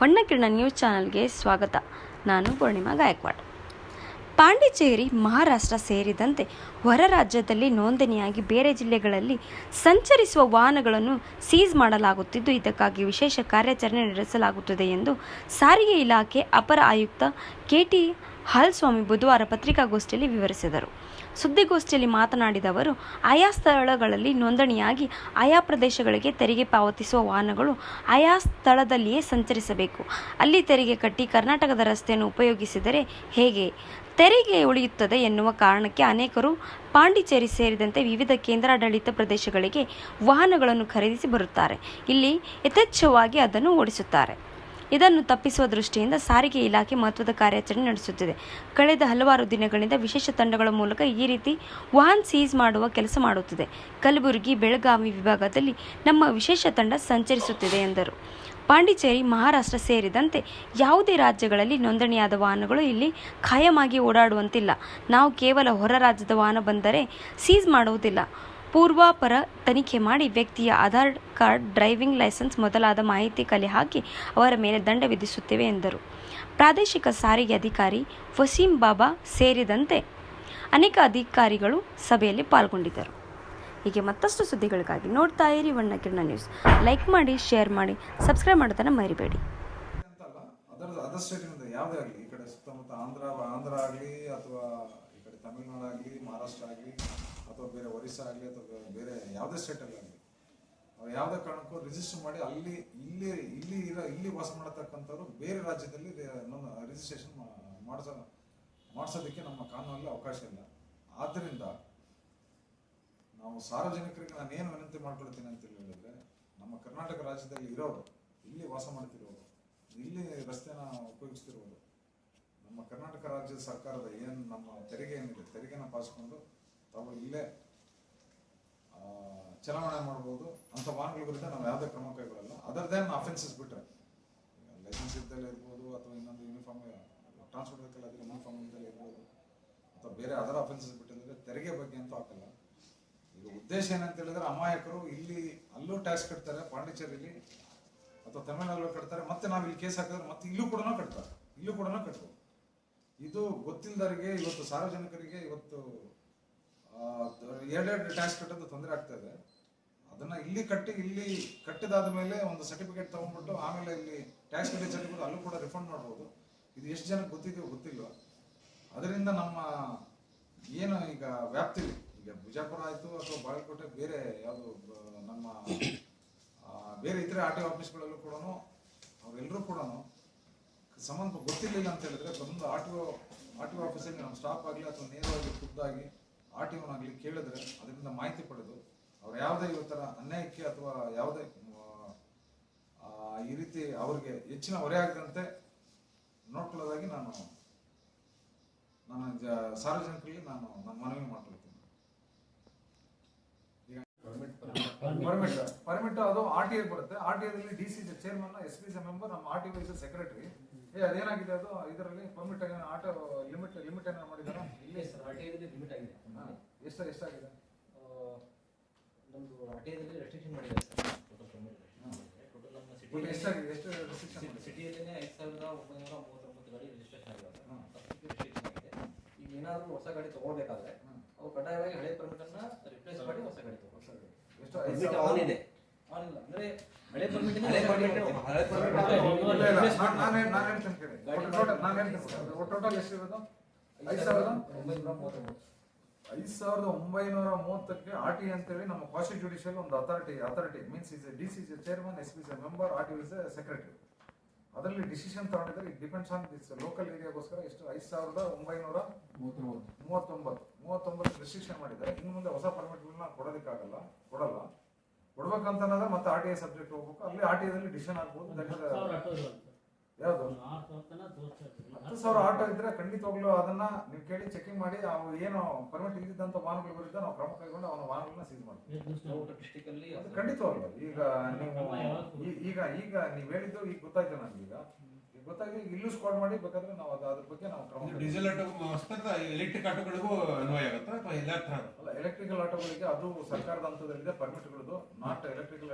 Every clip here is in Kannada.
ಹೊನ್ನಕಿರಣ ನ್ಯೂಸ್ ಚಾನಲ್ಗೆ ಸ್ವಾಗತ. ನಾನು ಪೂರ್ಣಿಮಾ ಗಾಯಕ್ವಾಡ್. ಪಾಂಡಿಚೇರಿ ಮಹಾರಾಷ್ಟ್ರ ಸೇರಿದಂತೆ ಹೊರ ರಾಜ್ಯದಲ್ಲಿ ನೋಂದಣಿಯಾಗಿ ಬೇರೆ ಜಿಲ್ಲೆಗಳಲ್ಲಿ ಸಂಚರಿಸುವ ವಾಹನಗಳನ್ನು ಸೀಸ್ ಮಾಡಲಾಗುತ್ತಿದ್ದು, ಇದಕ್ಕಾಗಿ ವಿಶೇಷ ಕಾರ್ಯಾಚರಣೆ ನಡೆಸಲಾಗುತ್ತದೆ ಎಂದು ಸಾರಿಗೆ ಇಲಾಖೆ ಅಪರ ಆಯುಕ್ತ ಕೆಟಿ ಹಾಲ್ಸ್ವಾಮಿ ಬುಧವಾರ ಪತ್ರಿಕಾಗೋಷ್ಠಿಯಲ್ಲಿ ವಿವರಿಸಿದರು. ಸುದ್ದಿಗೋಷ್ಠಿಯಲ್ಲಿ ಮಾತನಾಡಿದ ಅವರು, ಆಯಾ ಸ್ಥಳಗಳಲ್ಲಿ ನೋಂದಣಿಯಾಗಿ ಆಯಾ ಪ್ರದೇಶಗಳಿಗೆ ತೆರಿಗೆ ಪಾವತಿಸುವ ವಾಹನಗಳು ಆಯಾ ಸ್ಥಳದಲ್ಲಿಯೇ ಸಂಚರಿಸಬೇಕು. ಅಲ್ಲಿ ತೆರಿಗೆ ಕಟ್ಟಿ ಕರ್ನಾಟಕದ ರಸ್ತೆಯನ್ನು ಉಪಯೋಗಿಸಿದರೆ ಹೇಗೆ? ತೆರಿಗೆ ಉಳಿಯುತ್ತದೆ ಎನ್ನುವ ಕಾರಣಕ್ಕೆ ಅನೇಕರು ಪಾಂಡಿಚೇರಿ ಸೇರಿದಂತೆ ವಿವಿಧ ಕೇಂದ್ರಾಡಳಿತ ಪ್ರದೇಶಗಳಿಗೆ ವಾಹನಗಳನ್ನು ಖರೀದಿಸಿ ಬರುತ್ತಾರೆ. ಇಲ್ಲಿ ಯಥೇಚ್ಛವಾಗಿ ಅದನ್ನು ಓಡಿಸುತ್ತಾರೆ. ಇದನ್ನು ತಪ್ಪಿಸುವ ದೃಷ್ಟಿಯಿಂದ ಸಾರಿಗೆ ಇಲಾಖೆ ಮಹತ್ವದ ಕಾರ್ಯಾಚರಣೆ ನಡೆಸುತ್ತಿದೆ. ಕಳೆದ ಹಲವಾರು ದಿನಗಳಿಂದ ವಿಶೇಷ ತಂಡಗಳ ಮೂಲಕ ಈ ರೀತಿ ವಾಹನ ಸೀಸ್ ಮಾಡುವ ಕೆಲಸ ಮಾಡುತ್ತಿದೆ. ಕಲಬುರಗಿ, ಬೆಳಗಾವಿ ವಿಭಾಗದಲ್ಲಿ ನಮ್ಮ ವಿಶೇಷ ತಂಡ ಸಂಚರಿಸುತ್ತಿದೆ ಎಂದರು. ಪಾಂಡಿಚೇರಿ ಮಹಾರಾಷ್ಟ್ರ ಸೇರಿದಂತೆ ಯಾವುದೇ ರಾಜ್ಯಗಳಲ್ಲಿ ನೋಂದಣಿಯಾದ ವಾಹನಗಳು ಇಲ್ಲಿ ಖಾಯಮಾಗಿ ಓಡಾಡುವಂತಿಲ್ಲ. ನಾವು ಕೇವಲ ಹೊರ ರಾಜ್ಯದ ವಾಹನ ಬಂದರೆ ಸೀಸ್ ಮಾಡುವುದಿಲ್ಲ. ಪೂರ್ವಾಪರ ತನಿಖೆ ಮಾಡಿ ವ್ಯಕ್ತಿಯ ಆಧಾರ್ ಕಾರ್ಡ್, ಡ್ರೈವಿಂಗ್ ಲೈಸೆನ್ಸ್ ಮೊದಲಾದ ಮಾಹಿತಿ ಕಲೆ ಹಾಕಿ ಅವರ ಮೇಲೆ ದಂಡ ವಿಧಿಸುತ್ತೇವೆ ಎಂದರು. ಪ್ರಾದೇಶಿಕ ಸಾರಿಗೆ ಅಧಿಕಾರಿ ವಸೀಂ ಬಾಬಾ ಸೇರಿದಂತೆ ಅನೇಕ ಅಧಿಕಾರಿಗಳು ಸಭೆಯಲ್ಲಿ ಪಾಲ್ಗೊಂಡಿದ್ದರು. ಹೀಗೆ ಮತ್ತಷ್ಟು ಸುದ್ದಿಗಳಿಗಾಗಿ ನೋಡ್ತಾ ಇರಿ ಕಿರಣ ನ್ಯೂಸ್. ಲೈಕ್ ಮಾಡಿ ಶೇರ್ ಮಾಡಿ ಸಬ್ಸ್ಕ್ರೈಬ್ ಮಾಡೋದನ್ನು ಮರಿಬೇಡಿ. ಯಾವುದೇ ಆಗಲಿ, ಈ ಕಡೆ ಸುತ್ತಮುತ್ತ ಆಂಧ್ರ ಆಂಧ್ರ ಆಗಲಿ, ಅಥವಾ ಈ ಕಡೆ ತಮಿಳುನಾಡು ಆಗಲಿ, ಮಹಾರಾಷ್ಟ್ರ ಆಗಲಿ, ಅಥವಾ ಬೇರೆ ಒರಿಸ್ಸಾ ಆಗಲಿ, ಅಥವಾ ಬೇರೆ ಯಾವುದೇ ಸ್ಟೇಟಲ್ಲಿ ಆಗಲಿ, ಅವ್ರು ಯಾವುದೇ ಕಾರಣಕ್ಕೂ ರಿಜಿಸ್ಟರ್ ಮಾಡಿ ಅಲ್ಲಿ, ಇಲ್ಲಿ ಇಲ್ಲಿ ಇರೋ, ಇಲ್ಲಿ ವಾಸ ಮಾಡತಕ್ಕಂಥವ್ರು ಬೇರೆ ರಾಜ್ಯದಲ್ಲಿ ರಿಜಿಸ್ಟ್ರೇಷನ್ ಮಾಡಿಸೋ, ಮಾಡಿಸೋದಕ್ಕೆ ನಮ್ಮ ಕಾನೂನಲ್ಲಿ ಅವಕಾಶ ಇಲ್ಲ. ಆದ್ದರಿಂದ ನಾವು ಸಾರ್ವಜನಿಕರಿಗೆ ನಾನು ಏನು ವಿನಂತಿ ಮಾಡ್ಕೊಳ್ತೀನಿ ಅಂತ ಹೇಳಿದ್ರೆ, ನಮ್ಮ ಕರ್ನಾಟಕ ರಾಜ್ಯದಲ್ಲಿ ಇರೋರು, ಇಲ್ಲಿ ವಾಸ ಮಾಡ್ತಿರೋರು, ಇಲ್ಲಿ ರಸ್ತೆನ ಉಪಯೋಗಿಸ್ತಿರೋರು, ನಮ್ಮ ಕರ್ನಾಟಕ ರಾಜ್ಯದ ಸರ್ಕಾರದ ಏನು ನಮ್ಮ ತೆರಿಗೆ ಏನಿದೆ, ತೆರಿಗೆನ ಪಾಸ್ಕೊಂಡು ತಾವು ಇಲ್ಲೇ ಚಲಾವಣೆ ಮಾಡ್ಬೋದು ಅಂತ ವಾಹನಗಳ ವಿರುದ್ಧ ನಾವು ಯಾವುದೇ ಕ್ರಮ ಕೈಗೊಳ್ಳಲ್ಲ. ಅದರ್ ದೇನ್ ಅಫೆನ್ಸಸ್ ಬಿಟ್ರೆ ಲೈಸೆನ್ಸ್ ಇದ್ದಲ್ಲೇ ಇರ್ಬೋದು ಅಥವಾ ಇನ್ನೊಂದು ಯೂನಿಫಾರ್ಮ್ ಟ್ರಾನ್ಸ್ಪೋರ್ಟ್ ವೆಹಿಕಲ್ ಆದರೆ ಯೂನಿಫಾರ್ಮ್ ಇದ್ದಲ್ಲಿ ಇರ್ಬೋದು, ಅಥವಾ ಬೇರೆ ಅದರ ಅಫೆನ್ಸಸ್ ಬಿಟ್ಟಿದ್ರೆ ತೆರಿಗೆ ಬಗ್ಗೆ ಅಂತೂ ಹಾಕಲ್ಲ. ಈಗ ಉದ್ದೇಶ ಏನಂತ ಹೇಳಿದ್ರೆ ಅಮಾಯಕರು ಇಲ್ಲಿ ಅಲ್ಲೂ ಟ್ಯಾಕ್ಸ್ ಕಟ್ತಾರೆ ಪಾಂಡಿಚೇರಿಲಿ ಅಥವಾ ತಮಿಳುನಾಡಲ್ಲೂ ಕಟ್ತಾರೆ, ಮತ್ತೆ ನಾವು ಇಲ್ಲಿ ಕೇಸ್ ಹಾಕಿದ್ರೆ ಮತ್ತೆ ಇಲ್ಲೂ ಕೂಡ ಕಟ್ತಾರೆ, ಇಲ್ಲೂ ಕೂಡ ಕಟ್ಬೋದು. ಇದು ಗೊತ್ತಿಲ್ಲದವರಿಗೆ ಇವತ್ತು ಸಾರ್ವಜನಿಕರಿಗೆ ಇವತ್ತು ಎರಡೆರಡು ಟ್ಯಾಕ್ಸ್ ಕಟ್ಟೋದು ತೊಂದರೆ ಆಗ್ತಾ ಇದೆ. ಅದನ್ನ ಇಲ್ಲಿ ಕಟ್ಟಿ, ಇಲ್ಲಿ ಕಟ್ಟಿದಾದ ಮೇಲೆ ಒಂದು ಸರ್ಟಿಫಿಕೇಟ್ ತಗೊಂಡ್ಬಿಟ್ಟು ಆಮೇಲೆ ಇಲ್ಲಿ ಟ್ಯಾಕ್ಸ್ ಕಟ್ಟಿದ ಸರ್ಟಿಫಿಕೇಟ್ ಅಲ್ಲೂ ಕೂಡ ರಿಫಂಡ್ ಮಾಡ್ಬೋದು. ಇದು ಎಷ್ಟು ಜನಕ್ಕೆ ಗೊತ್ತಿದೆಯೋ ಗೊತ್ತಿಲ್ಲ. ಅದರಿಂದ ನಮ್ಮ, ಏನು ಈಗ ವ್ಯಾಪ್ತಿಲಿ ಈಗ ಬಿಜಾಪುರ ಆಯಿತು ಅಥವಾ ಬಾಗಲಕೋಟೆ, ಬೇರೆ ಯಾವುದು ನಮ್ಮ ಬೇರೆ ಇತರೆ ಆರ್ ಟಿ ಆಫೀಸ್ಗಳಲ್ಲೂ ಕೂಡ ಅವರೆಲ್ಲರೂ ಕೂಡ ಸಂಬಂಧ ಗೊತ್ತಿರಲಿಲ್ಲ ಅಂತ ಹೇಳಿದ್ರೆ ಬಂದು R T O, R T O ಆಫೀಸಲ್ಲಿ ನಮ್ಮ ಸ್ಟಾಫ್ ಆಗಲಿ ಅಥವಾ ನೇರವಾಗಿ ಖುದ್ದಾಗಿ ಆರ್ ಟಿ ಒನಾಗಲಿ ಕೇಳಿದ್ರೆ ಅದರಿಂದ ಮಾಹಿತಿ ಪಡೆದು ಅವ್ರು ಯಾವುದೇ ಇವತ್ತರ ಅನ್ಯಾಯಕ್ಕೆ ಅಥವಾ ಯಾವುದೇ ಈ ರೀತಿ ಅವ್ರಿಗೆ ಹೆಚ್ಚಿನ ಹೊರೆ ಆಗದಂತೆ ನೋಡ್ಕೊಳ್ಳೋದಾಗಿ ನಾನು ನಾನು ಸಾರ್ವಜನಿಕರಿಗೆ ನಾನು ನನ್ನ ಮನವಿ ಮಾಡ್ಕೊಳ್ತೀನಿ ಪರ್ಮಿಟ್ ಪರ್ಮಿಟ್ ಅದು ಆರ್ ಟಿ ಐ ಬರುತ್ತೆ. R T ಐದಲ್ಲಿ D C chairman S P C member ನಮ್ಮ ಆರ್ ಟಿ ವೈಸ್ ಸೆಕ್ರೆಟರಿ ಏ ಅದೇನಾಗಿದೆ ಅದು? ಇದರಲ್ಲಿ ಪರ್ಮಿಟ್ ಆಟೋ ಲಿಮಿಟ್ ಲಿಮಿಟ್ ಏನಾರು ಮಾಡಿದಾರ ಇಲ್ಲ ಸರ್ ಆರ್ಟಿಐದಲ್ಲಿ ಲಿಮಿಟ್ ಆಗಿದೆ. ಎಷ್ಟು ಎಷ್ಟಾಗಿದೆ ನಮ್ಮದು ಆರ್ ಟಿ ಐದಲ್ಲಿ ರೆಸ್ಟ್ರಿಕ್ಷನ್ ಮಾಡಿದ್ದಾರೆ ಸರ್ ಟೋಟಲ್ ಪರ್ಮಿಟ್ ಟೋಟಲ್ ನಮ್ಮ ಸಿಟಿ ಎಷ್ಟಾಗಿದೆ ಎಷ್ಟು ರೆಸ್ಟ್ರಿಕ್ಷನ್ ಸಿಟಿಯಲ್ಲೇ ಐದು ಸಾವಿರದ ಒಂಬೈನೂರ ಮೂವತ್ತೊಂಬತ್ತು ಗಾಡಿ ರಿಜಿಸ್ಟ್ರೇಷನ್. ಅಷ್ಟಕ್ಕೆ ರಿಸ್ಟ್ರಿಕ್ಷನ್ ಆಗಿದೆ. ಈಗ ಏನಾದರೂ ಹೊಸ ಗಾಡಿ ತಗೋಬೇಕಾದ್ರೆ ಅವ್ರು ಅವು ಕಡ್ಡಾಯವಾಗಿ ಹಳೆ ಪರ್ಮಿಟ್ ಅನ್ನ ರಿಪ್ಲೇಸ್ ಮಾಡಿ ಹೊಸ ಗಾಡಿ ತಗೊಳ್ಳಿ ಎಷ್ಟು ಐದು ಪರ್ಮಿಟ್ ಸಾವಿರ? ಆನ್ ಇದೆ. ಆನ್ ಇಲ್ಲ. ಅಂದ್ರೆ ಹಳೆ ಪರ್ಮಿಟ್ ಹಳೆ permit- ಹಳೆ permit ಇಲ್ಲ, ಇಲ್ಲ, ನಾನ್- ನಾನ್ ಹೇಳ್- ನಾನ್ ಹೇಳ್ತೀನಿ ಕೇಳಿ. ಗಾಡಿ ಒಟ್ಟು ಹೇಳ್ತೀನಿ ಸರ್. ಒಟ್ಟು ಟೋಟಲ್ ಐದು ಸಾವಿರದ ಒಂಬೈನೂರ ಮೂವತ್ತೊಂಬತ್ತು. ಐದು ಸಾವಿರದ ಒಂಬೈನೂರ ಮೂವತ್ತಕ್ಕೆ ಆರ್ ಟಿ ಅಂತೇಳಿ ನಮ್ಮ ಕಾಸ್ಟ್ ಜುಡಿಷಿಯಲ್ ಒಂದು authority authority means is D C chairman S P member R T is secretary ಅದರಲ್ಲಿ decision ತಗೊಂಡಿದ್ರೆ it depends on this local ಏರಿಯಾಗೋಸ್ಕರ ಎಷ್ಟು ಐದು ಸಾವಿರದ ಒಂಬೈನೂರ ಮೂವತ್ತೊಂಬತ್ತು. ಮೂವತ್ತೊಂಬತ್ತು. ರಿಸ್ಟ್ರಿಕ್ಷನ್ ಮಾಡಿದ್ದಾರೆ. ಇನ್ನು ಮುಂದೆ ಹೊಸ ಪರ್ಮಿಟ್ಗಳನ್ನ ಕೊಡೋದಕ್ಕಾಗಲ್ಲ. ಕೊಡಲ್ಲ ಕೊಡ್ಬೇಕಂತಂದ್ರೆ ಮತ್ತೆ ಆರ್ ಟಿ ಐ ಸಬ್ಜೆಕ್ಟ್ ಹೋಗ್ಬೇಕು. ಅಲ್ಲಿ ಆರ್ ಟಿ ಐದಲ್ಲಿ ಡಿಸಿಷನ್ ಆಗ್ಬೋದು ಯಾವುದು? ಹತ್ತು ಸಾವಿರ ಆಟೋ ಇದ್ರೆ ಖಂಡಿತವಾಗ್ಲೂ ಅದನ್ನ ನೀವು ಕೇಳಿ ಚೆಕಿಂಗ್ ಮಾಡಿ ಅವು ಏನು ಪರ್ಮಿಟ್ ಇದ್ದಂತ ವಾಹನಗಳು ಬರುತ್ತೆ ನಾವು ಕ್ರಮ ಕೈಗೊಂಡು ಅವನ ವಾಹನಗಳನ್ನ ಸೀಸ್ ಮಾಡ್ತೀವಿ. ಖಂಡಿತವಾಗ್ಲೂ. ಈಗ ನೀವು ಈಗ ಈಗ ನೀವು ಹೇಳಿದ್ದು ಈಗ ಗೊತ್ತಾಯ್ತು ಈಗ ಗೊತ್ತಾಗಿ ಇಲ್ಲೂ ಸ್ಕ್ವಾಡ್ ಮಾಡಿ ಬೇಕಾದ್ರೆ ನಾವು ಅದು ಅದ್ರ ಬಗ್ಗೆ ನಾವು ಕ್ರಮ. ಡೀಸೆಲ್ ಆಟೋ ಎಲೆಕ್ಟ್ರಿಕ್ ಆಟೋಗಳಿಗೂ ಅನ್ವಯ ಆಗುತ್ತಾ ಅಥವಾ ಎಲ್ಲ ತರ ಅಲ್ಲ ಎಲೆಕ್ಟ್ರಿಕಲ್ ಆಟೋಗಳಿಗೆ ಅದು ಸರ್ಕಾರದ ಹಂತದಲ್ಲಿದೆ ಪರ್ಮಿಟ್ಗಳದು ನಾಟ್ ಎಲೆಕ್ಟ್ರಿಕಲ್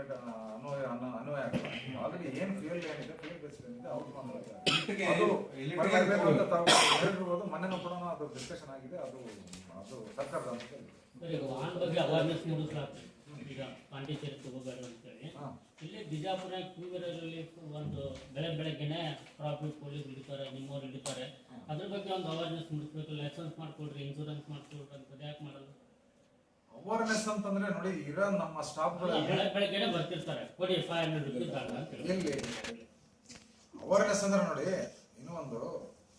ಅನ್ವಯ ಅನ್ನ- ಅನ್ವಯ ಆಗುತ್ತೆ? ಆಲ್ರೆಡಿ ಏನು ಫ್ಯೂಲ್ ಏನಿದೆ ಫ್ಯೂಲ್ ಬೇಸ್ ಏನಿದೆ ಅವ್ರು ಎಲೆಕ್ಟ್ರಿಕ್ ಅದು ಎಲೆಕ್ಟ್ರಿಕ್ ಬರ್ಬೇಕು ಅಂತ ತಾವು ಹೇಳಿರ್ಬೋದು ಮೊನ್ನೆನೂ ಕೂಡ ಅದು ಡಿಸ್ಕಷನ್ ಆಗಿದೆ ಅದು ಅದು ಸರ್ಕಾರದ ಹಂತದಲ್ಲಿ ಈಗ ಪಾಂಡಿಚೇರಿ ತಗೋಬೇಡ ಅಂತೇಳಿ. ಇಲ್ಲಿ ಬಿಜಾಪುರ ಟೂ ವೀಲರಲ್ಲಿ ಒಂದು ಬೆಳೆ ಬೆಳಗ್ಗೆನೆ ಪ್ರಾಫಿಟ್ ಪೊಲೀಸ್ ಹಿಡಿತಾರೆ ನಿಮ್ಮವ್ರು ಹಿಡಿತಾರೆ. ಅದ್ರ ಬಗ್ಗೆ ಒಂದು ಅವೇರ್ನೆಸ್ ಮೂಡಿಸ್ಬೇಕು. ಲೈಸೆನ್ಸ್ ಮಾಡ್ಕೊಡ್ರಿ ಇನ್ಶೂರೆನ್ಸ್ ಮಾಡ್ಕೊಡ್ರಿ ಅಂತ ಯಾಕೆ ಮಾಡಲ್ಲ ಅವೇರ್ನೆಸ್ ಅಂತಂದ್ರೆ ನೋಡಿ ಇರೋ ನಮ್ಮ ಸ್ಟಾಫ್ ಬೆಳೆ ಬೆಳಗ್ಗೆನೆ ಬರ್ತಿರ್ತಾರೆ. ಕೊಡಿ ಫೈವ್ ಹಂಡ್ರೆಡ್ ರುಪೀಸ್ ಅವೇರ್ನೆಸ್ ಅಂದ್ರೆ ನೋಡಿ ಇನ್ನೂ ಒಂದು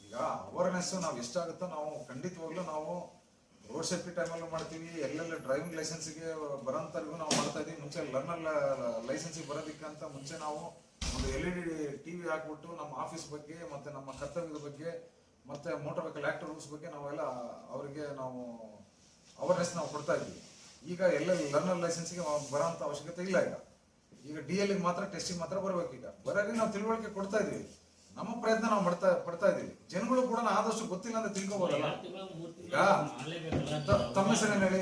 ಈಗ ಅವೇರ್ನೆಸ್ ನಾವು ಎಷ್ಟಾಗುತ್ತೋ ನಾವು ಖಂಡಿತವಾಗ್ಲೂ ನಾವು ರೋಡ್ ಸೇಫ್ಟಿ ಟೈಮಲ್ಲೂ ಮಾಡ್ತೀವಿ. ಎಲ್ಲೆಲ್ಲ ಡ್ರೈವಿಂಗ್ ಲೈಸೆನ್ಸ್ಗೆ ಬರೋಂಥವ್ರಿಗೂ ನಾವು ಮಾಡ್ತಾ ಇದೀವಿ. ಮುಂಚೆ ಲರ್ನರ್ ಲೈಸೆನ್ಸಿಗೆ ಬರೋದಕ್ಕಂತ ಮುಂಚೆ ನಾವು ಒಂದು L E D T V ಹಾಕ್ಬಿಟ್ಟು ನಮ್ಮ ಆಫೀಸ್ ಬಗ್ಗೆ, ಮತ್ತೆ ನಮ್ಮ ಕರ್ತವ್ಯದ ಬಗ್ಗೆ, ಮತ್ತೆ ಮೋಟರ್ ವೆಹಿಕಲ್ ಆಕ್ಟ್ ರೂಲ್ಸ್ ಬಗ್ಗೆ ನಾವೆಲ್ಲ ಅವರಿಗೆ ನಾವು ಅವೇರ್ನೆಸ್ ನಾವು ಕೊಡ್ತಾ ಇದ್ವಿ. ಈಗ ಎಲ್ಲ ಲರ್ನರ್ ಲೈಸೆನ್ಸ್ಗೆ ಬರೋಂಥ ಅವಶ್ಯಕತೆ ಇಲ್ಲ ಈಗ. ಈಗ ಡಿ ಎಲ್ ಮಾತ್ರ ಟೆಸ್ಟಿಂಗ್ ಮಾತ್ರ ಬರಬೇಕು ಈಗ ಬರೋರಿಗೆ ನಾವು ತಿಳುವಳಿಕೆ ಕೊಡ್ತಾ ಇದೀವಿ. ನಮ್ಮ ಪ್ರಯತ್ನ ನಾವು ಮಾಡ್ತಾ ಪಡ್ತಾ ಇದೀವಿ ಜನಗಳು ಕೂಡ ಆದಷ್ಟು ಗೊತ್ತಿಲ್ಲ ಅಂತ ತಿಳ್ಕೊಬೋದಲ್ಲ ಈಗ ತಮ್ಮ ಹೆಸರೇನು ಹೇಳಿ?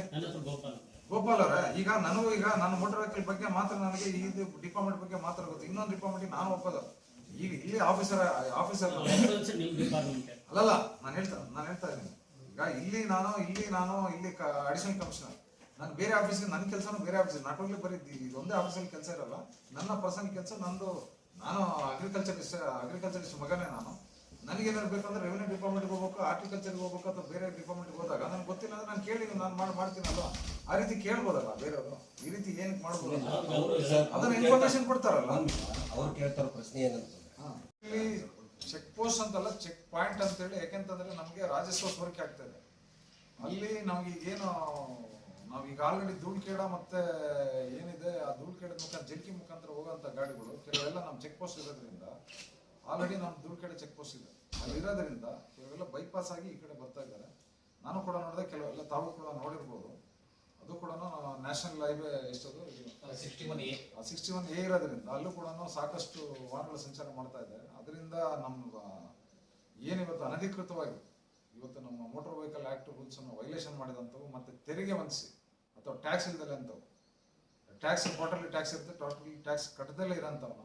ಗೋಪಾಲ್ ಅವರ? ಈಗ ನನಗೂ ಈಗ ನನ್ನ ಮೋಟರ್ ವೆಹಿಕಲ್ ಬಗ್ಗೆ ಮಾತ್ರ ನನಗೆ ಈ ಡಿಪಾರ್ಟ್ಮೆಂಟ್ ಬಗ್ಗೆ ಮಾತ್ರ ಗೊತ್ತು. ಇನ್ನೊಂದು ಡಿಪಾರ್ಟ್ಮೆಂಟ್ ನಾನು ಒಪ್ಪೋದು ಈಗ ಇಲ್ಲಿ ಆಫೀಸರ್ ಆಫೀಸರ್ ಅಲ್ಲಲ್ಲ ನಾನು ಹೇಳ್ತಾ ನಾನು ಹೇಳ್ತಾ ಇದ್ದೀನಿ. ಈಗ ಇಲ್ಲಿ ನಾನು ಇಲ್ಲಿ ನಾನು ಇಲ್ಲಿ ಅಡಿಷನಲ್ ಕಮಿಷನರ್ ನಾನು ಬೇರೆ ಆಫೀಸ್ಗೆ ನನ್ನ ಕೆಲಸನೂ ಬೇರೆ ಆಫೀಸ್ ನಾಟ್ ಓನ್ಲಿ ಬರೀ ಇದ್- ಇದೊಂದೇ ಆಫೀಸಲ್ಲಿ ಕೆಲಸ ಇರಲ್ಲ. ನನ್ನ ಪರ್ಸನಲ್ ಕೆಲಸ ನಂದು ನಾನು ಅಗ್ರಿಕಲ್ಚರ್ ಅಗ್ರಿಕಲ್ಚರಿಸ್ಟ್ ಮಗನೇ ನಾನು. ನನಗೆ ನನಗೇನಾದ್ರು ಬೇಕಂದ್ರೆ ರೆವಿನ್ಯೂ ಡಿಪಾರ್ಟ್ಮೆಂಟ್ಗೆ ಹೋಗ್ಬೇಕು ಆರ್ಟಿಕಲ್ಚರ್ಗೆ ಹೋಗ್ಬೇಕು ಅಥವಾ ಬೇರೆ ಡಿಪಾರ್ಟ್ಮೆಂಟ್ಗೆ ಹೋದಾಗ ನನಗೆ ಗೊತ್ತಿಲ್ಲ ಅಂದ್ರೆ ನಾನು ಕೇಳಿ ನಾನು ಮಾಡಿ ಮಾಡ್ತೀನಲ್ವ? ಆ ರೀತಿ ಕೇಳ್ಬೋದಲ್ಲ ಬೇರೆಯವರು ಈ ರೀತಿ ಏನಕ್ಕೆ ಮಾಡ್ಬೋದು? ಅದನ್ನ ಇನ್ಫಾರ್ಮೇಶನ್ ಕೊಡ್ತಾರಲ್ಲ? ಅವ್ರು ಕೇಳ್ತಾರ ಪ್ರಶ್ನೆ ಏನಂತ. ಇಲ್ಲಿ ಚೆಕ್ ಪೋಸ್ಟ್ ಅಂತಲ್ಲ ಚೆಕ್ ಪಾಯಿಂಟ್ ಅಂತ ಹೇಳಿ ಯಾಕೆಂತಂದ್ರೆ ನಮಗೆ ರಾಜಸ್ವ ಸೋರಿಕೆ ಆಗ್ತದೆ ಅಲ್ಲಿ ನಮಗೆ ಏನು ನಾವೀಗ ಆಲ್ರೆಡಿ ಧೂಳ್ಕೇಡ ಮತ್ತೆ ಏನಿದೆ ಆ ಧೂಳ್ಖೇಡದ ಮುಖಾಂತರ ಜಲ್ಕಿ ಮುಖಾಂತರ ಹೋಗುವಂತ ಗಾಡಿಗಳು ಕೆಲವೆಲ್ಲ ನಮ್ಮ ಚೆಕ್ ಪೋಸ್ಟ್ ಇರೋದ್ರಿಂದ ಆಲ್ರೆಡಿ ನಮ್ಮ ಧೂಳ್ಕೇಡ ಚೆಕ್ ಪೋಸ್ಟ್ ಇದೆ. ಅಲ್ಲಿ ಇರೋದ್ರಿಂದ ಕೆಲವೆಲ್ಲ ಬೈಪಾಸ್ ಆಗಿ ಈ ಕಡೆ ಬರ್ತಾ ಇದ್ದಾರೆ. ನಾನು ಕೂಡ ನೋಡಿದೆ ಕೆಲವೆಲ್ಲ ತಾವು ಕೂಡ ನೋಡಿರ್ಬೋದು. ಅದು ಕೂಡ national highway ಎಷ್ಟದು sixty one A sixty one A ಇರೋದ್ರಿಂದ ಅಲ್ಲೂ ಕೂಡ ಸಾಕಷ್ಟು ವಾಹನಗಳ ಸಂಚಾರ ಮಾಡ್ತಾ ಇದೆ ಅದರಿಂದ ನಮ್ಮ ಏನಿವತ್ತು ಅನಧಿಕೃತವಾಗಿ ಇವತ್ತು ನಮ್ಮ ಮೋಟಾರ್ ವೆಹಿಕಲ್ ಆಕ್ಟ್ ರೂಲ್ಸ್ ಅನ್ನು ವೈಲೇಷನ್ ಮಾಡಿದಂಥವು ಮತ್ತೆ ತೆರಿಗೆ ವಂಚಿಸಿ. ಅಥವಾ ಟ್ಯಾಕ್ಸ್ ಇಲ್ದಲೆ ಅಂತವು ಟ್ಯಾಕ್ಸ್ ಕ್ವಾರ್ಟರ್ಲಿ ಟ್ಯಾಕ್ಸ್ ಇರುತ್ತೆ ಟೋಟಲಿ ಟ್ಯಾಕ್ಸ್ ಕಟ್ಟದಲ್ಲೇ ಇರೋಂಥವನ್ನ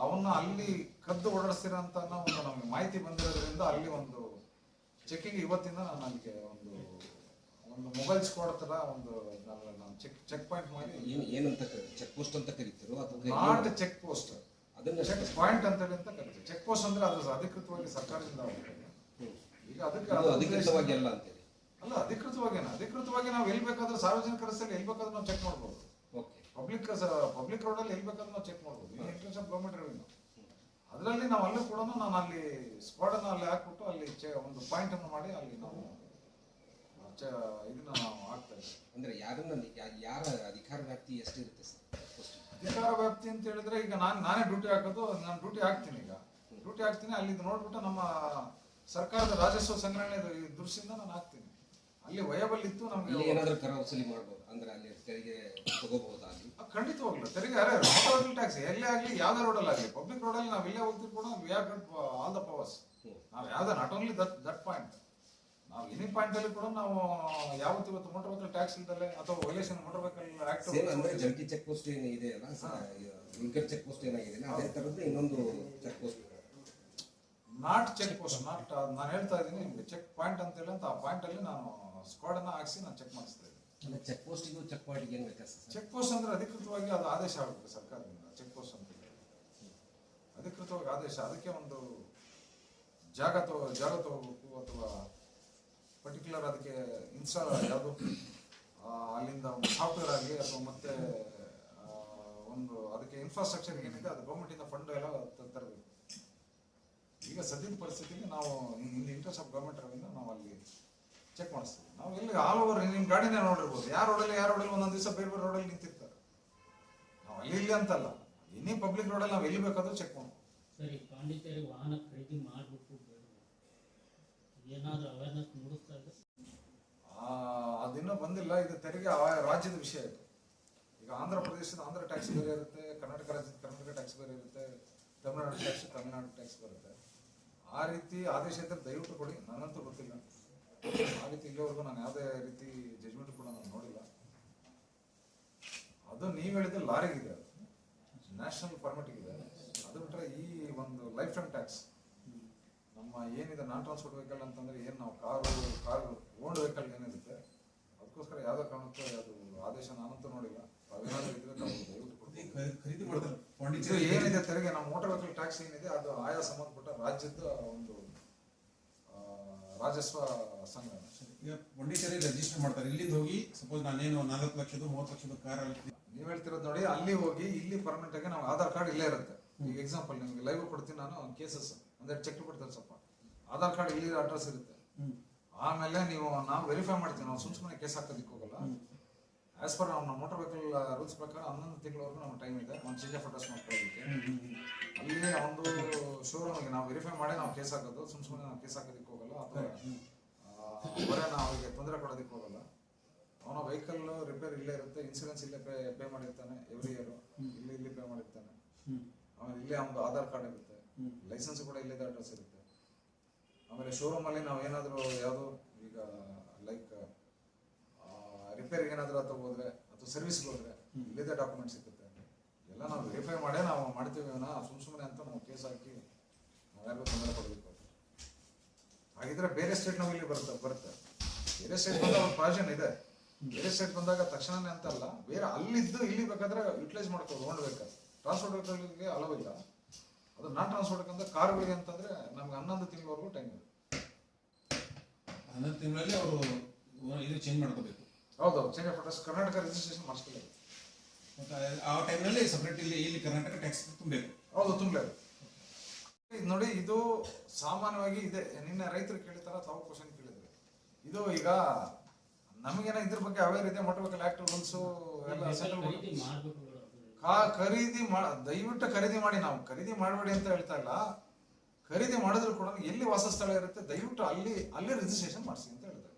ಅವನ್ನ ಅಲ್ಲಿ ಕದ್ದು ಓಡಾಡಿಸ್ತಿರೋಂಥ ಒಂದು ನಮಗೆ ಮಾಹಿತಿ ಬಂದಿರೋದ್ರಿಂದ ಅಲ್ಲಿ ಒಂದು ಚೆಕ್ಕಿಂಗ್ ಇವತ್ತಿಂದ ನಾನು ಅಲ್ಲಿಗೆ ಒಂದು ಒಂದು ಮೊಬೈಲ್ ಸ್ಕ್ವಾಡ್ ತರ ಒಂದು ನಾನು ಚೆಕ್ ಚೆಕ್ ಪಾಯಿಂಟ್ ಮಾಡಿ ಏನ್ ಏನಂತ ಚೆಕ್ ಪೋಸ್ಟ್ ಅಂತ ಕರೀತಾರೆ ಅಥವಾ ನಾಟ್ ಚೆಕ್ ಪೋಸ್ಟ್ ಅದನ್ನ ಚೆಕ್ ಪಾಯಿಂಟ್ ಅಂತ ಹೇಳಿ ಅಂತ ಕರೀತಾರೆ ಚೆಕ್ ಪೋಸ್ಟ್ ಅಂದ್ರೆ ಅದು ಅಧಿಕೃತವಾಗಿ ಸರ್ಕಾರದಿಂದ. ಈಗ ಅದಕ್ಕೆ ಅದು ಅದು ಅಧಿಕೃತವಾಗಿ ಅಲ್ಲ ಅಂತೇಳಿ ಅಲ್ಲ ಅಧಿಕೃತವಾಗಿನ ಅಧಿಕೃತವಾಗಿ ನಾವು ಎಲ್ಲಿ ಬೇಕಾದ್ರೂ ಸಾರ್ವಜನಿಕ ರಸ್ತೆಯಲ್ಲಿ ಎಲ್ಲಿ ಬೇಕಾದ್ರೂ ನಾವು ಚೆಕ್ ಮಾಡ್ಬೋದು. ಓಕೆ ಪಬ್ಲಿಕ್ ಪಬ್ಲಿಕ್ ರೋಡಲ್ಲಿ ಎಲ್ಲಿ ಬೇಕಾದ್ರೂ ನಾವು ಚೆಕ್ ಮಾಡ್ಬೋದು. ಇಂಟೆನ್ಸ್ ಆಫ್ ಗೌರ್ಮೆಂಟ್ ರೆವಿನ್ಯೂ ಅದರಲ್ಲಿ ನಾವು ಅಲ್ಲೂ ಕೂಡ ನಾನು ಅಲ್ಲಿ ಸ್ಕ್ವಾಡ್ ಅನ್ನು ಅಲ್ಲಿ ಹಾಕ್ಬಿಟ್ಟು ಅಲ್ಲಿ ಚೆ- ಒಂದು ಪಾಯಿಂಟ್ ಅನ್ನು ಮಾಡಿ ಅಲ್ಲಿ ನಾವು ಚ- ಇದನ್ನ ನಾವು ಹಾಕ್ತಾ ಇದ್ದೀವಿ. ಅಂದ್ರೆ ಯಾರನ್ನ ಯಾರ ಅಧಿಕಾರ ವ್ಯಾಪ್ತಿ ಎಷ್ಟಿರುತ್ತೆ ಸರ್? ಅಧಿಕಾರ ವ್ಯಾಪ್ತಿ ಅಂತ ಹೇಳಿದ್ರೆ ಈಗ ನಾನು ನಾನೇ ಡ್ಯೂಟಿ ಹಾಕೋದು ನಾನು ಡ್ಯೂಟಿ ಹಾಕ್ತೀನಿ ಈಗ. ಡ್ಯೂಟಿ ಹಾಕ್ತೀನಿ ಅಲ್ಲಿ ನೋಡ್ಬಿಟ್ಟು ನಮ್ಮ ಸರ್ಕಾರದ ರಾಜಸ್ವ ಸಂಗ್ರಹಣೆ ದೃಷ್ಟಿಯಿಂದ ನಾನು ಹಾಕ್ತೀನಿ. ಅಲ್ಲಿ ವಯಬಲ್ ಇತ್ತು ನಮಗೆ ಏನಾದ್ರೂ ಕರ ವಸೂಲಿ ಮಾಡ್ಬೋದು ಅಂದ್ರೆ ಅಲ್ಲಿ ತೆರಿಗೆ ತಗೋಬಹುದಾ ಅಲ್ಲಿ ಖಂಡಿತವಾಗ್ಲು. ತೆರಿಗೆ ಅರೆ ಮೋಟಾರ್ ಟ್ಯಾಕ್ಸ್ ಎಲ್ಲೇ ಆಗಲಿ ಯಾವ್ದೇ ರೋಡಲ್ಲಿ ಆಗಲಿ ಪಬ್ಲಿಕ್ ರೋಡಲ್ಲಿ ನಾವು ಇಲ್ಲೇ ಹೋಗ್ತೀವಿ ಕೂಡ we are got all the powers ನಾವು ಯಾವ್ದು not only that that point ನಾವು ಎನಿ ಪಾಯಿಂಟ್ ಅಲ್ಲಿ ಕೂಡ ನಾವು ಯಾವತ್ತು ಇವತ್ತು ಮೋಟರ್ ವೆಹಿಕಲ್ ಟ್ಯಾಕ್ಸ್ ಇಲ್ದಲೆ ಅಥವಾ ವೈಲೇಷನ್ ಮೋಟರ್ ವೆಹಿಕಲ್ ಆಕ್ಟ್ ಅಂದ್ರೆ ಜಂಟಿ ಚೆಕ್ ಪೋಸ್ಟ್ ಏನು ಇದೆ ಅಲ್ಲ ಉಳ್ಕರ್ ಚೆಕ್ ಪೋಸ್ಟ್ ಏನಾಗಿದೆ ಅದೇ ತರದ್ದು ಇನ್ನೊಂದು check post not check post not ನಾನು ಹೇಳ್ತಾ ಇದ್ದೀನಿ ಚೆಕ್ ಪಾಯಿಂಟ್ ಅಂತ ಹೇಳಿ ಅಂತ ಆ ಪಾಯಿಂಟ್ ಅಲ್ಲಿ ನಾನು ಸ್ಕ್ವಾಡ್ ಅನ್ನ ಹಾಕಿಸಿ ನಾನು ಚೆಕ್ ಮಾಡಿಸ್ತಾ ಇದ್ದೀನಿ. ಅಂದ್ರೆ ಚೆಕ್ ಪೋಸ್ಟಿಗೂ ಚೆಕ್ ಪಾಯಿಂಟ್ಗೆ ಏನು ವ್ಯತ್ಯಾಸ ಸರ್? ಚೆಕ್ ಪೋಸ್ಟ್ ಅಂದ್ರೆ ಅಧಿಕೃತವಾಗಿ ಅದು ಆದೇಶ ಆಗಬೇಕು ಸರ್ಕಾರದಿಂದ ಚೆಕ್ ಪೋಸ್ಟ್ ಅಂತ ಹೇಳಿ. ಅಧಿಕೃತವಾಗಿ ಆದೇಶ ಅದಕ್ಕೆ ಒಂದು ಜಾಗ ತಗೋ ಜಾಗ ತಗೋಬೇಕು ಅಥವಾ ಪರ್ಟಿಕ್ಯುಲರ್ ಅದಕ್ಕೆ ಇನ್ಸ್ಟಾಲ್ ಯಾವುದು? ಅಲ್ಲಿಂದ ಒಂದು ಸಾಫ್ಟ್ವೇರ್ ಆಗಲಿ ಅಥವಾ ಮತ್ತೆ ಆ, ಒಂದು ಅದಕ್ಕೆ ಇನ್ಫ್ರಾಸ್ಟ್ರಕ್ಚರ್ ಏನಿದೆ ಅದು ಗೌರ್ಮೆಂಟಿಂದ ಫಂಡ್ ಎಲ್ಲ ತ- ತರಬೇಕು. ಈಗ ಸದ್ಯದ ಪರಿಸ್ಥಿತಿಯಲ್ಲಿ ನಾವು ಇನ್ ಇಂಟ್ರೆಸ್ಟ್ ಆಫ್ ಗೌರ್ಮೆಂಟ್ ನಾವು ಅಲ್ಲಿ ಚೆಕ್ ಮಾಡಿಸ್ತೀವಿ. ನಾವು ಇಲ್ಲಿ ಆಲ್ ಓವರ್ ನಿಮ್ಮ ಗಾಡಿನೇ ನೋಡಿರ್ಬೋದು. ಯಾರು ರೋಡಲ್ಲಿ ಯಾರು ರೋಡಲ್ಲಿ ಒಂದೊಂದು ದಿವಸ ಬೇರೆ ಬೇರೆ ರೋಡಲ್ಲಿ ನಿಂತಿರ್ತಾರೆ. ನಾವು ಅಲ್ಲಿ ಇಲ್ಲಿ ಅಂತಲ್ಲ. ಎನಿ ಪಬ್ಲಿಕ್ ರೋಡಲ್ಲಿ ನಾವು ಎಲ್ಲಿ ಬೇಕಾದ್ರೂ ಚೆಕ್ ಮಾಡಿ ಸರಿ ಪಾಂಡಿಚೇರಿ ವಾಹನ ಖರೀದಿ ಮಾಡಿಬಿಟ್ಟು ಏನಾದರೂ ಅವೇರ್ನೆಸ್ ಮೂಡಿಸ್ತಾ ಇದೆ ಆ, ಅದಿನ್ನೂ ಬಂದಿಲ್ಲ. ಇದು ತೆರಿಗೆ ಆ ರಾಜ್ಯದ ವಿಷಯ ಇದು. ಈಗ ಆಂಧ್ರ ಪ್ರದೇಶದ ಆಂಧ್ರ ಟ್ಯಾಕ್ಸ್ ಬೇರೆ ಇರುತ್ತೆ ಕರ್ನಾಟಕ ರಾಜ್ಯದ ಕರ್ನಾಟಕ ಟ್ಯಾಕ್ಸ್ ಬೇರೆ ಇರುತ್ತೆ ತಮಿಳುನಾಡು ಟ್ಯಾಕ್ಸ್ ತಮಿಳುನಾಡು ಟ್ಯಾಕ್ಸ್ ಬರುತ್ತೆ. ಆ ರೀತಿ ಆದೇಶ ಇದ್ದರೆ ದಯವಿಟ್ಟು ಕೊಡಿ. ನನ್ನಂತೂ ಗೊತ್ತಿಲ್ಲ. ಆ ರೀತಿ ಇಲ್ಲಿವರೆಗೂ ನಾನು ಯಾವುದೇ ರೀತಿ ಜಜ್ಮೆಂಟ್ ಕೂಡ ನಾನು ನೋಡಿಲ್ಲ. ಅದು ನೀವು ಹೇಳಿದ ಲಾರಿಗಿದೆ ಅದು. ನ್ಯಾಷನಲ್ ಪರ್ಮಿಟ್ಗಿದೆ ಅದು. ಬಿಟ್ಟರೆ ಈ ಒಂದು ಲೈಫ್ ಟೈಮ್ ಟ್ಯಾಕ್ಸ್ ನಮ್ಮ ಏನಿದೆ ನಾನ್ ಟ್ರಾನ್ಸ್ಪೋರ್ಟ್ ವೆಹಿಕಲ್ ಅಂತಂದ್ರೆ ಏನು ನಾವು ಕಾರು ಕಾರು ಓಲ್ಡ್ ವೆಹಿಕಲ್ ಏನಿರುತ್ತೆ ಅದಕ್ಕೋಸ್ಕರ ಯಾವುದೋ ಕಾರಣಕ್ಕೂ ಅದು ಆದೇಶ ನಾನಂತೂ ನೋಡಿಲ್ಲ. ತಾವೇನಾದ್ರೂ ಇದ್ರೆ ದಯವಿಟ್ಟು ಏನಿದೆ ತೆರಿಗೆ ನಮ್ಮ ಮೋಟಾರ್ ವೆಹಿಕಲ್ ಟ್ಯಾಕ್ಸ್ ಏನಿದೆ ಅದು ಆಯಾ ಸಂಬಂಧಪಟ್ಟ ರಾಜ್ಯದ ಒಂದು ರಾಜಸ್ವ ಸಂಘ. ಈಗ ಪಾಂಡಿಚೇರಿ ರಿಜಿಸ್ಟರ್ ಮಾಡ್ತಾರೆ. ಇಲ್ಲಿಂದ ಹೋಗಿ ಸಪೋಸ್ ನಾನೇನು ನಾಲ್ಕು ಲಕ್ಷದ ಮೂವತ್ತು ಲಕ್ಷದ ಕಾರ್ ನೀವು ಹೇಳ್ತಿರೋದು ನೋಡಿ ಅಲ್ಲಿ ಹೋಗಿ ಇಲ್ಲಿ ಪರ್ಮನೆಂಟ್ ಆಗಿ ನಾವು ಆಧಾರ್ ಕಾರ್ಡ್ ಇಲ್ಲೇ ಇರುತ್ತೆ. ಈಗ ಎಕ್ಸಾಂಪಲ್ ನಿಮ್ಗೆ ಲೈವ್ ಕೊಡ್ತೀನಿ ನಾನು ಕೇಸಸ್ ಅಂದ್ರೆ ಚೆಕ್ ಕೊಡ್ತಾರೆ ಸ್ವಲ್ಪ. ಆಧಾರ್ ಕಾರ್ಡ್ ಇಲ್ಲಿ ಅಡ್ರೆಸ್ ಇರುತ್ತೆ. ಆಮೇಲೆ ನೀವು ನಾವು ವೆರಿಫೈ ಮಾಡ್ತೀವಿ. ನಾವು ಸುಮ್ ಸುಮ್ಮನೆ ಕೇಸ್ ಹಾಕೋದಕ್ಕೆ ಹೋಗಲ್ಲ. ಆಸ್ ಪರ್ ನಮ್ಮ ಮೋಟರ್ ವೆಹಿಕಲ್ ರೂಲ್ಸ್ ಪ್ರಕಾರ ಹನ್ನೊಂದು ತಿಂಗಳವರೆಗೂ ನಮ್ಮ ಟೈಮ್ ಇದೆ. ಒಂದು ಚೇಂಜ್ ಫೋಟೋಸ್ ಅಡ್ರೆಸ್ ಮಾಡ್ಕೊಳ್ಳೋದಕ್ಕೆ ಅಲ್ಲಿ ಒಂದು ಶೋರೂಮ್ಗೆ ನಾವು ವೆರಿಫೈ ಮಾಡಿ ನಾವು ಕೇಸ್ ಹಾಕೋದು. ಸುಮ್ ಸುಮ್ಮನೆ ನಾವು ಕೇಸ್ ಹಾಕೋದಕ್ಕೆ ಅಥವಾ ಬರೀ ನಾವು ಅವರಿಗೆ ತೊಂದರೆ ಕೊಡೋದಕ್ಕೆ ಹೋಗಲ್ಲ. ಅವನ ವೆಹಿಕಲ್ ರಿಪೇರ್ ಇಲ್ಲೇ ಇರುತ್ತೆ ಇನ್ಸೂರೆನ್ಸ್ ಇಲ್ಲೇ ಪೇ ಪೇ ಮಾಡಿರ್ತಾನೆ ಎವ್ರಿ ಇಯರ್ ಇಲ್ಲಿ ಇಲ್ಲಿ ಪೇ ಮಾಡಿರ್ತಾನೆ. ಆಮೇಲೆ ಇಲ್ಲೇ ಒಂದು ಆಧಾರ್ ಕಾರ್ಡ್ ಇರುತ್ತೆ. ಲೈಸೆನ್ಸ್ ಕೂಡ ಇಲ್ಲೇ ಅಡ್ರೆಸ್ ಇರುತ್ತೆ. ಆಮೇಲೆ ಶೋರೂಮ್ ಅಲ್ಲಿ ನಾವು ಏನಾದರೂ ಯಾವುದು ಈಗ ಲೈಕ್ ರಿಪೇರಿಗೆ ಏನಾದರೂ ಅಥವಾ ಹೋದ್ರೆ ಅಥವಾ ಸರ್ವಿಸ್ಗೆ ಹೋದ್ರೆ ಇಲ್ಲಿದೆ ಡಾಕ್ಯುಮೆಂಟ್ ಸಿಗುತ್ತೆ. ಎಲ್ಲ ನಾವು ವೆರಿಫೈ ಮಾಡೇ ನಾವು ಮಾಡ್ತೀವಿ ಸುಮ್ ಸುಮ್ಮನೆ ಅಂತ ನಾವು ಕೇಸ್ ಹಾಕಿ ನಾವ್ಯಾರಿಗೂ ತೊಂದರೆ ಕೊಡಬೇಕು. ಹಾಗಿದ್ರೆ ಬೇರೆ ಸ್ಟೇಟ್ ನಾವು ಇಲ್ಲಿ ಬರುತ್ತೆ ಬರುತ್ತೆ. ಬೇರೆ ಸ್ಟೇಟ್ ಬಂದಾಗ ಪ್ರಾವಿಷನ್ ಇದೆ. ಬೇರೆ ಸ್ಟೇಟ್ ಬಂದಾಗ ತಕ್ಷಣನೇ ಅಂತಲ್ಲ ಬೇರೆ ಅಲ್ಲಿದ್ದು ಇಲ್ಲಿ ಬೇಕಾದ್ರೆ ಯುಟಿಲೈಸ್ ಮಾಡ್ಕೊಂಡು ಟ್ರಾನ್ಸ್ಪೋರ್ಟ್ ವೆಹಿಕಲ್ಗೆ ಅಲವ್ ಇಲ್ಲ. ಅದು ನಾನ್ ಟ್ರಾನ್ಸ್ಪೋರ್ಟ್ ಅಂತ ಕಾರ್ಗಳಿಗೆ ಅಂತಂದ್ರೆ ನಮ್ಗೆ ಹನ್ನೊಂದು ತಿಂಗಳವರೆಗೂ ಟೈಮ್ ಇದೆ ಹನ್ನೊಂದು ತಿಂಗಳಲ್ಲಿ ಅವರು ಇದು ಚೇಂಜ್ ಮಾಡ್ಕೋಬೇಕು. ಹೌದು ಚೇಂಜ್ ಆಫ್ ಕರ್ನಾಟಕ ರಿಜಿಸ್ಟ್ರೇಷನ್ ಮಾಡಿಸ್ಕೊಳ್ಳಿ ಆ ಟೈಮ್ನಲ್ಲಿ ಸಪ್ರೇಟ್ ಇಲ್ಲಿ ಇಲ್ಲಿ ಕರ್ನಾಟಕ ಟ್ಯಾಕ್ಸ್ ತುಂಬಬೇಕು ಹೌದು ತುಂಬಲೇ ಇದು ನೋಡಿ ಇದು ಸಾಮಾನ್ಯವಾಗಿ ಇದೆ. ನಿನ್ನೆ ರೈತರು ಕೇಳಿತಾರ ತಾವು ಕ್ವಶನ್ ಕೇಳಿದ್ರು ಇದು ಈಗ ನಮಗೇನ ಇದ್ರ ಬಗ್ಗೆ ಅವೇರ್ ಇದೆ ಆಕ್ಟರ್ ಆಕ್ಟ್ ರೂಲ್ಸ್ ಎಲ್ಲ ಸೆಟಲ್ ಖರೀದಿ ಮಾಡ ದಯವಿಟ್ಟು ಖರೀದಿ ಮಾಡಿ. ನಾವು ಖರೀದಿ ಮಾಡಬೇಡಿ ಅಂತ ಹೇಳ್ತಾ ಇಲ್ಲ. ಖರೀದಿ ಮಾಡಿದ್ರು ಕೂಡ ಎಲ್ಲಿ ವಾಸಸ್ಥಳ ಇರುತ್ತೆ ದಯವಿಟ್ಟು ಅಲ್ಲಿ ಅಲ್ಲಿ ರಿಜಿಸ್ಟ್ರೇಷನ್ ಮಾಡಿಸಿ ಅಂತ ಹೇಳ್ತಾರೆ.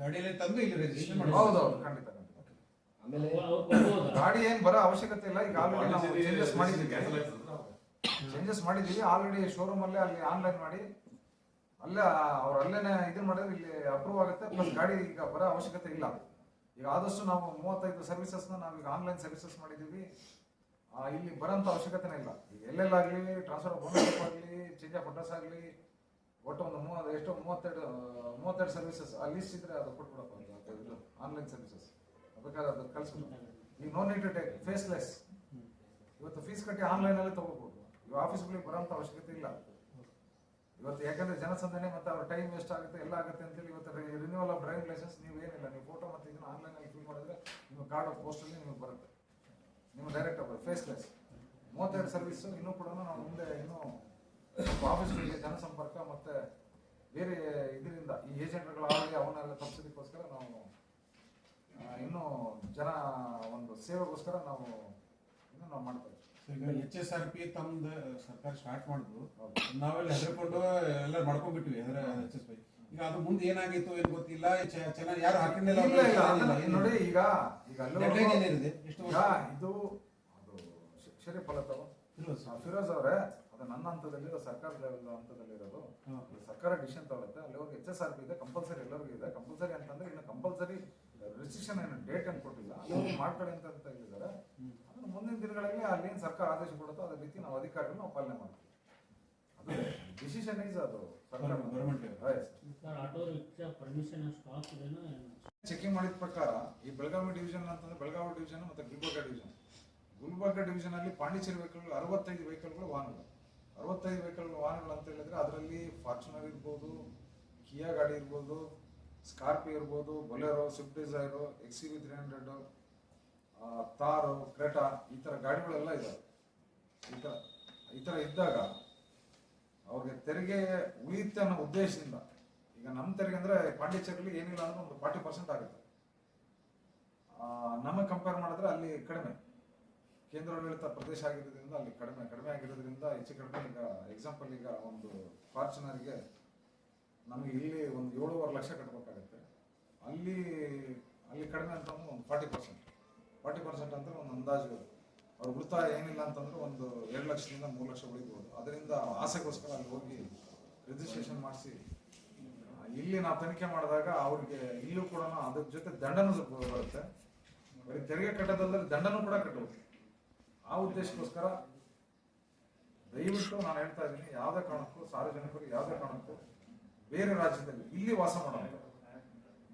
ಗಾಡಿಯಲ್ಲಿ ತಂದು ಇಲ್ಲಿ ರಿಜಿಸ್ಟ್ರೇಷನ್ ಮಾಡಿ ಹೌದೌದು ಖಂಡಿತ ಖಂಡಿತ. ಆಮೇಲೆ ಗಾಡಿ ಏನ್ ಬರೋ ಅವಶ್ಯಕತೆ ಇಲ್ಲ. ಈಗ ಆಲ್ರೆಡಿ ನಾವು ಚೇಂಜಸ್ ಮಾಡಿದ್ದೀವಿ. ಚೇಂಜಸ್ ಮಾಡಿದ್ದೀವಿ. ಆಲ್ರೆಡಿ ಶೋರೂಮ್ ಅಲ್ಲೇ, ಅಲ್ಲಿ ಆನ್ಲೈನ್ ಮಾಡಿ. ಅಲ್ಲೇ, ಅವ್ರು ಅಲ್ಲೇನೆ ಇದನ್ನ ಮಾಡಿದ್ರೆ ಇಲ್ಲಿ ಅಪ್ರೂವ್ ಆಗುತ್ತೆ. ಪ್ಲಸ್ ಗಾಡಿ ಈಗ ಬರೋ ಅವಶ್ಯಕತೆ ಇಲ್ಲ. ಈಗ ಆದಷ್ಟು ನಾವು ಮೂವತ್ತೈದು ಸರ್ವಿಸಸ್ನ ನಾವೀಗ ಆನ್ಲೈನ್ ಸರ್ವಿಸಸ್ ಮಾಡಿದ್ದೀವಿ. ಇಲ್ಲಿ ಬರೋಂಥ ಅವಶ್ಯಕತೆನೇ ಇಲ್ಲ. ಈಗ ಎಲ್ಲೆಲ್ಲಾಗಲಿ ಟ್ರಾನ್ಸ್ಫರ್ ಬೋನಸ್ ಆಗಲಿ ಚೇಂಜ್ ಆಫ್ ಅಡ್ರೆಸ್ ಆಗಲಿ, ಒಟ್ಟು ಒಂದು ಮೂವತ್ತು, ಎಷ್ಟು ಮೂವತ್ತೆರಡು ಮೂವತ್ತೆರಡು ಸರ್ವಿಸಸ್ ಆ ಲಿಸ್ಟ್ ಇದ್ರೆ ಅದು ಕೊಟ್ಬಿಡಪ್ಪ ಆನ್ಲೈನ್ ಸರ್ವಿಸಸ್ ಅದಕ್ಕಾದ್ರೆ ಅದು ಕಳಿಸ್ಬಿಟ್ಟು. ಈಗ no need to take faceless ಇವತ್ತು ಫೀಸ್ ಕಟ್ಟಿ ಆನ್ಲೈನಲ್ಲೇ ತಗೋಬಹುದು ಇವಾಗ ಆಫೀಸ್ಗಳಿಗೆ ಬರೋಂಥ ಅವಶ್ಯಕತೆ ಇಲ್ಲ. ಇವತ್ತು ಯಾಕಂದ್ರೆ ಜನಸಂದಣಿ ಮತ್ತೆ ಅವ್ರ ಟೈಮ್ ವೇಸ್ಟ್ ಆಗುತ್ತೆ, ಎಲ್ಲ ಆಗುತ್ತೆ ಅಂತೇಳಿ ಇವತ್ತು ರಿನ್ಯೂವಲ್ ಆಫ್ ಡ್ರೈವಿಂಗ್ ಲೈಸೆನ್ಸ್ ನೀವು ಏನಿಲ್ಲ, ನೀವು ಫೋಟೋ ಮತ್ತೆ ಇದನ್ನ ಆನ್ಲೈನಲ್ಲಿ ಫಿಲ್ ಮಾಡಿದ್ರೆ ನಿಮ್ಮ ಕಾರ್ಡ್ ಪೋಸ್ಟಲ್ಲಿ ನಿಮಗೆ ಬರುತ್ತೆ. ನಿಮ್ಮ ಡೈರೆಕ್ಟ್ ಫೇಸ್ಲೆಸ್ ಮೂವತ್ತೆರಡು ಸರ್ವಿಸ್ ಇನ್ನೂ ಕೂಡ ನಾವು ಮುಂದೆ ಇನ್ನೂ ಆಫೀಸ್ಗಳಿಗೆ ಜನಸಂಪರ್ಕ ಮತ್ತೆ ಬೇರೆ ಇದರಿಂದ ಈ ಏಜೆಂಟ್ಗಳಾಗಲಿ ಅವನ್ನೆಲ್ಲ ತಪ್ಪಿಸೋದಕ್ಕೋಸ್ಕರ ನಾವು ಇನ್ನೂ ಜನ ಒಂದು ಸೇವೆಗೋಸ್ಕರ ನಾವು ಇನ್ನೂ ನಾವು ಮಾಡ್ತಾ ಇದ್ದೀವಿ. ಈಗ ಎಚ್ ಎಸ್ ಆರ್ ಪಿ ತಮ್ದು ಸರ್ಕಾರ ಸ್ಟಾರ್ಟ್ ಮಾಡಿದ್ರು ನಾವೆಲ್ಲ ಹೆದರ್ಕೊಂಡು ಎಲ್ಲ ಮಾಡ್ಕೊಂಡ್ಬಿಟ್ವಿ ಹೆದರ ಎಚ್ ಎಸ್ ಪೈ ಈಗ ಅದು ಮುಂದೆ ಏನಾಗಿತ್ತು ಏನು ಗೊತ್ತಿಲ್ಲ ಚೆನ್ನಾಗಿ ಯಾರು ಹಾಕೊಂಡಿಲ್ಲ ನೋಡಿ ಈಗ ಈಗ ಏನಿದೆ? ಎಷ್ಟು ಇದು ಅದು ಶ- ಶರೀಫ್ ಅಲ್ಲ ತಾವು? ಫಿರೋಜ್. ಅವರೇ. ಅದು ನನ್ನ ಹಂತದಲ್ಲಿ ಸರ್ಕಾರ ಲೆವೆಲ್ ಹಂತದಲ್ಲಿ ಇರೋದು ಸರ್ಕಾರ ಡಿಸಿಷನ್ ತಗೊಳುತ್ತೆ ಅಲ್ಲಿವರೆಗೆ ಎಚ್ ಎಸ್ ಆರ್ ಪಿ ಇದೆ ಕಂಪಲ್ಸರಿ ಎಲ್ಲರಿಗೂ ಇದೆ. ಕಂಪಲ್ಸರಿ ಅಂತಂದ್ರೆ ಇನ್ನು ಕಂಪಲ್ಸರಿ ರಿಜಿಸ್ಟ್ರೇಷನ್ ಏನು ಡೇಟ್ ಏನು ಕೊಟ್ಟಿಲ್ಲ ಮಾಡ್ಕೊಳ್ಳಿ ಅಂತ ಹೇಳಿದ್ದಾರೆ. ಮುಂದಿನ ದಿನಗಳಲ್ಲಿ ಅಲ್ಲಿ ಏನು ಸರ್ಕಾರ ಆದೇಶ ಕೊಡುತ್ತೋ ಅದೇ ರೀತಿ ನಾವು ಅಧಿಕಾರಿಗಳು ನಾವು ಪಾಲನೆ ಮಾಡ್ತೀವಿ. ಅದು ಡಿಸಿಷನ್ ಈಸ್ ಅದು ಸರ್ಕಾರ. ಚೆಕಿಂಗ್ ಮಾಡಿದ ಪ್ರಕಾರ ಈ ಬೆಳಗಾವಿ ಡಿವಿಷನ್ ಅಂತಂದ್ರೆ ಬೆಳಗಾವಿ ಡಿವಿಷನ್ ಮತ್ತೆ ಗುಲ್ಬರ್ಗ ಡಿವಿಷನ್ ಗುಲ್ಬರ್ಗ ಡಿವಿಷನ್ ಅಲ್ಲಿ ಪಾಂಡಿಚೇರಿ ವೆಹಿಕಲ್ ಅರವತ್ತೈದು ವೆಹಿಕಲ್ಗಳು ವಾಹನಗಳು. ಅರವತ್ತೈದು ವೆಹಿಕಲ್ ವಾಹನಗಳು ಅಂತ ಹೇಳಿದ್ರೆ ಅದರಲ್ಲಿ ಫಾರ್ಚುನರ್ ಇರ್ಬೋದು ಕಿಯಾ ಗಾಡಿ ಇರ್ಬೋದು ಸ್ಕಾರ್ಪಿಯೋ ಇರ್ಬೋದು Bolero Swift Dzire X V three hundred Thar, Creta, ಈ ಥರ ಗಾಡಿಗಳೆಲ್ಲ ಇದ್ದಾವೆ ಈ ಥರ ಈ ಥರ ಇದ್ದಾಗ ಅವ್ರಿಗೆ ತೆರಿಗೆ ಉಳಿಯುತ್ತೆ ಅನ್ನೋ ಉದ್ದೇಶದಿಂದ, ಈಗ ನಮ್ಮ ತೆರಿಗೆ ಅಂದ್ರೆ ಪಾಂಡಿಚೇರಿಯಲ್ಲಿ ಏನಿಲ್ಲ ಅಂದ್ರೆ ಒಂದು ಫಾರ್ಟಿ ಪರ್ಸೆಂಟ್ ಆಗುತ್ತೆ. ನಮಗೆ ಕಂಪೇರ್ ಮಾಡಿದ್ರೆ ಅಲ್ಲಿ ಕಡಿಮೆ. ಕೇಂದ್ರಾಡಳಿತ ಪ್ರದೇಶ ಆಗಿರೋದ್ರಿಂದ ಅಲ್ಲಿ ಕಡಿಮೆ ಕಡಿಮೆ ಆಗಿರೋದ್ರಿಂದ ಹೆಚ್ಚು ಕಡಿಮೆ ಈಗ ಎಕ್ಸಾಂಪಲ್ ಈಗ ಒಂದು ಫಾರ್ಚುನರ್ಗೆ ನಮಗೆ ಇಲ್ಲಿ ಒಂದು ಏಳುವರೆ ಲಕ್ಷ ಕಟ್ಟಬೇಕಾಗುತ್ತೆ ಅಲ್ಲಿ ಅಲ್ಲಿ ಕಡಿಮೆ ಅಂತಂದ್ರೆ ಒಂದು ಫಾರ್ಟಿ ಪರ್ಸೆಂಟ್. ಫಾರ್ಟಿ ಪರ್ಸೆಂಟ್ ಅಂತ ಒಂದು ಅಂದಾಜು ಅವ್ರ ಉಳಿತಾಯ ಏನಿಲ್ಲ ಅಂತಂದ್ರೆ ಒಂದು ಎರಡು ಲಕ್ಷದಿಂದ ಮೂರು ಲಕ್ಷ ಉಳಿಬೋದು ಅದರಿಂದ ಆಸೆಗೋಸ್ಕರ ಅಲ್ಲಿ ಹೋಗಿ ರಿಜಿಸ್ಟ್ರೇಷನ್ ಮಾಡಿಸಿ, ಇಲ್ಲಿ ನಾವು ತನಿಖೆ ಮಾಡಿದಾಗ ಅವ್ರಿಗೆ ಇಲ್ಲೂ ಕೂಡ ಅದ್ರ ಜೊತೆ ದಂಡನೂ ಬರುತ್ತೆ. ಬರೀ ತೆರಿಗೆ ಕಟ್ಟೋದಲ್ಲದೆ ದಂಡನೂ ಕೂಡ ಕಟ್ಟಬಹುದು ಆ ಉದ್ದೇಶಕ್ಕೋಸ್ಕರ ದಯವಿಟ್ಟು ನಾನು ಹೇಳ್ತಾ ಇದ್ದೀನಿ, ಯಾವುದೇ ಕಾರಣಕ್ಕೂ, ಸಾರ್ವಜನಿಕರು ಯಾವುದೇ ಕಾರಣಕ್ಕೂ ಬೇರೆ ರಾಜ್ಯದಲ್ಲಿ ಇಲ್ಲಿ ವಾಸ ಮಾಡೋದು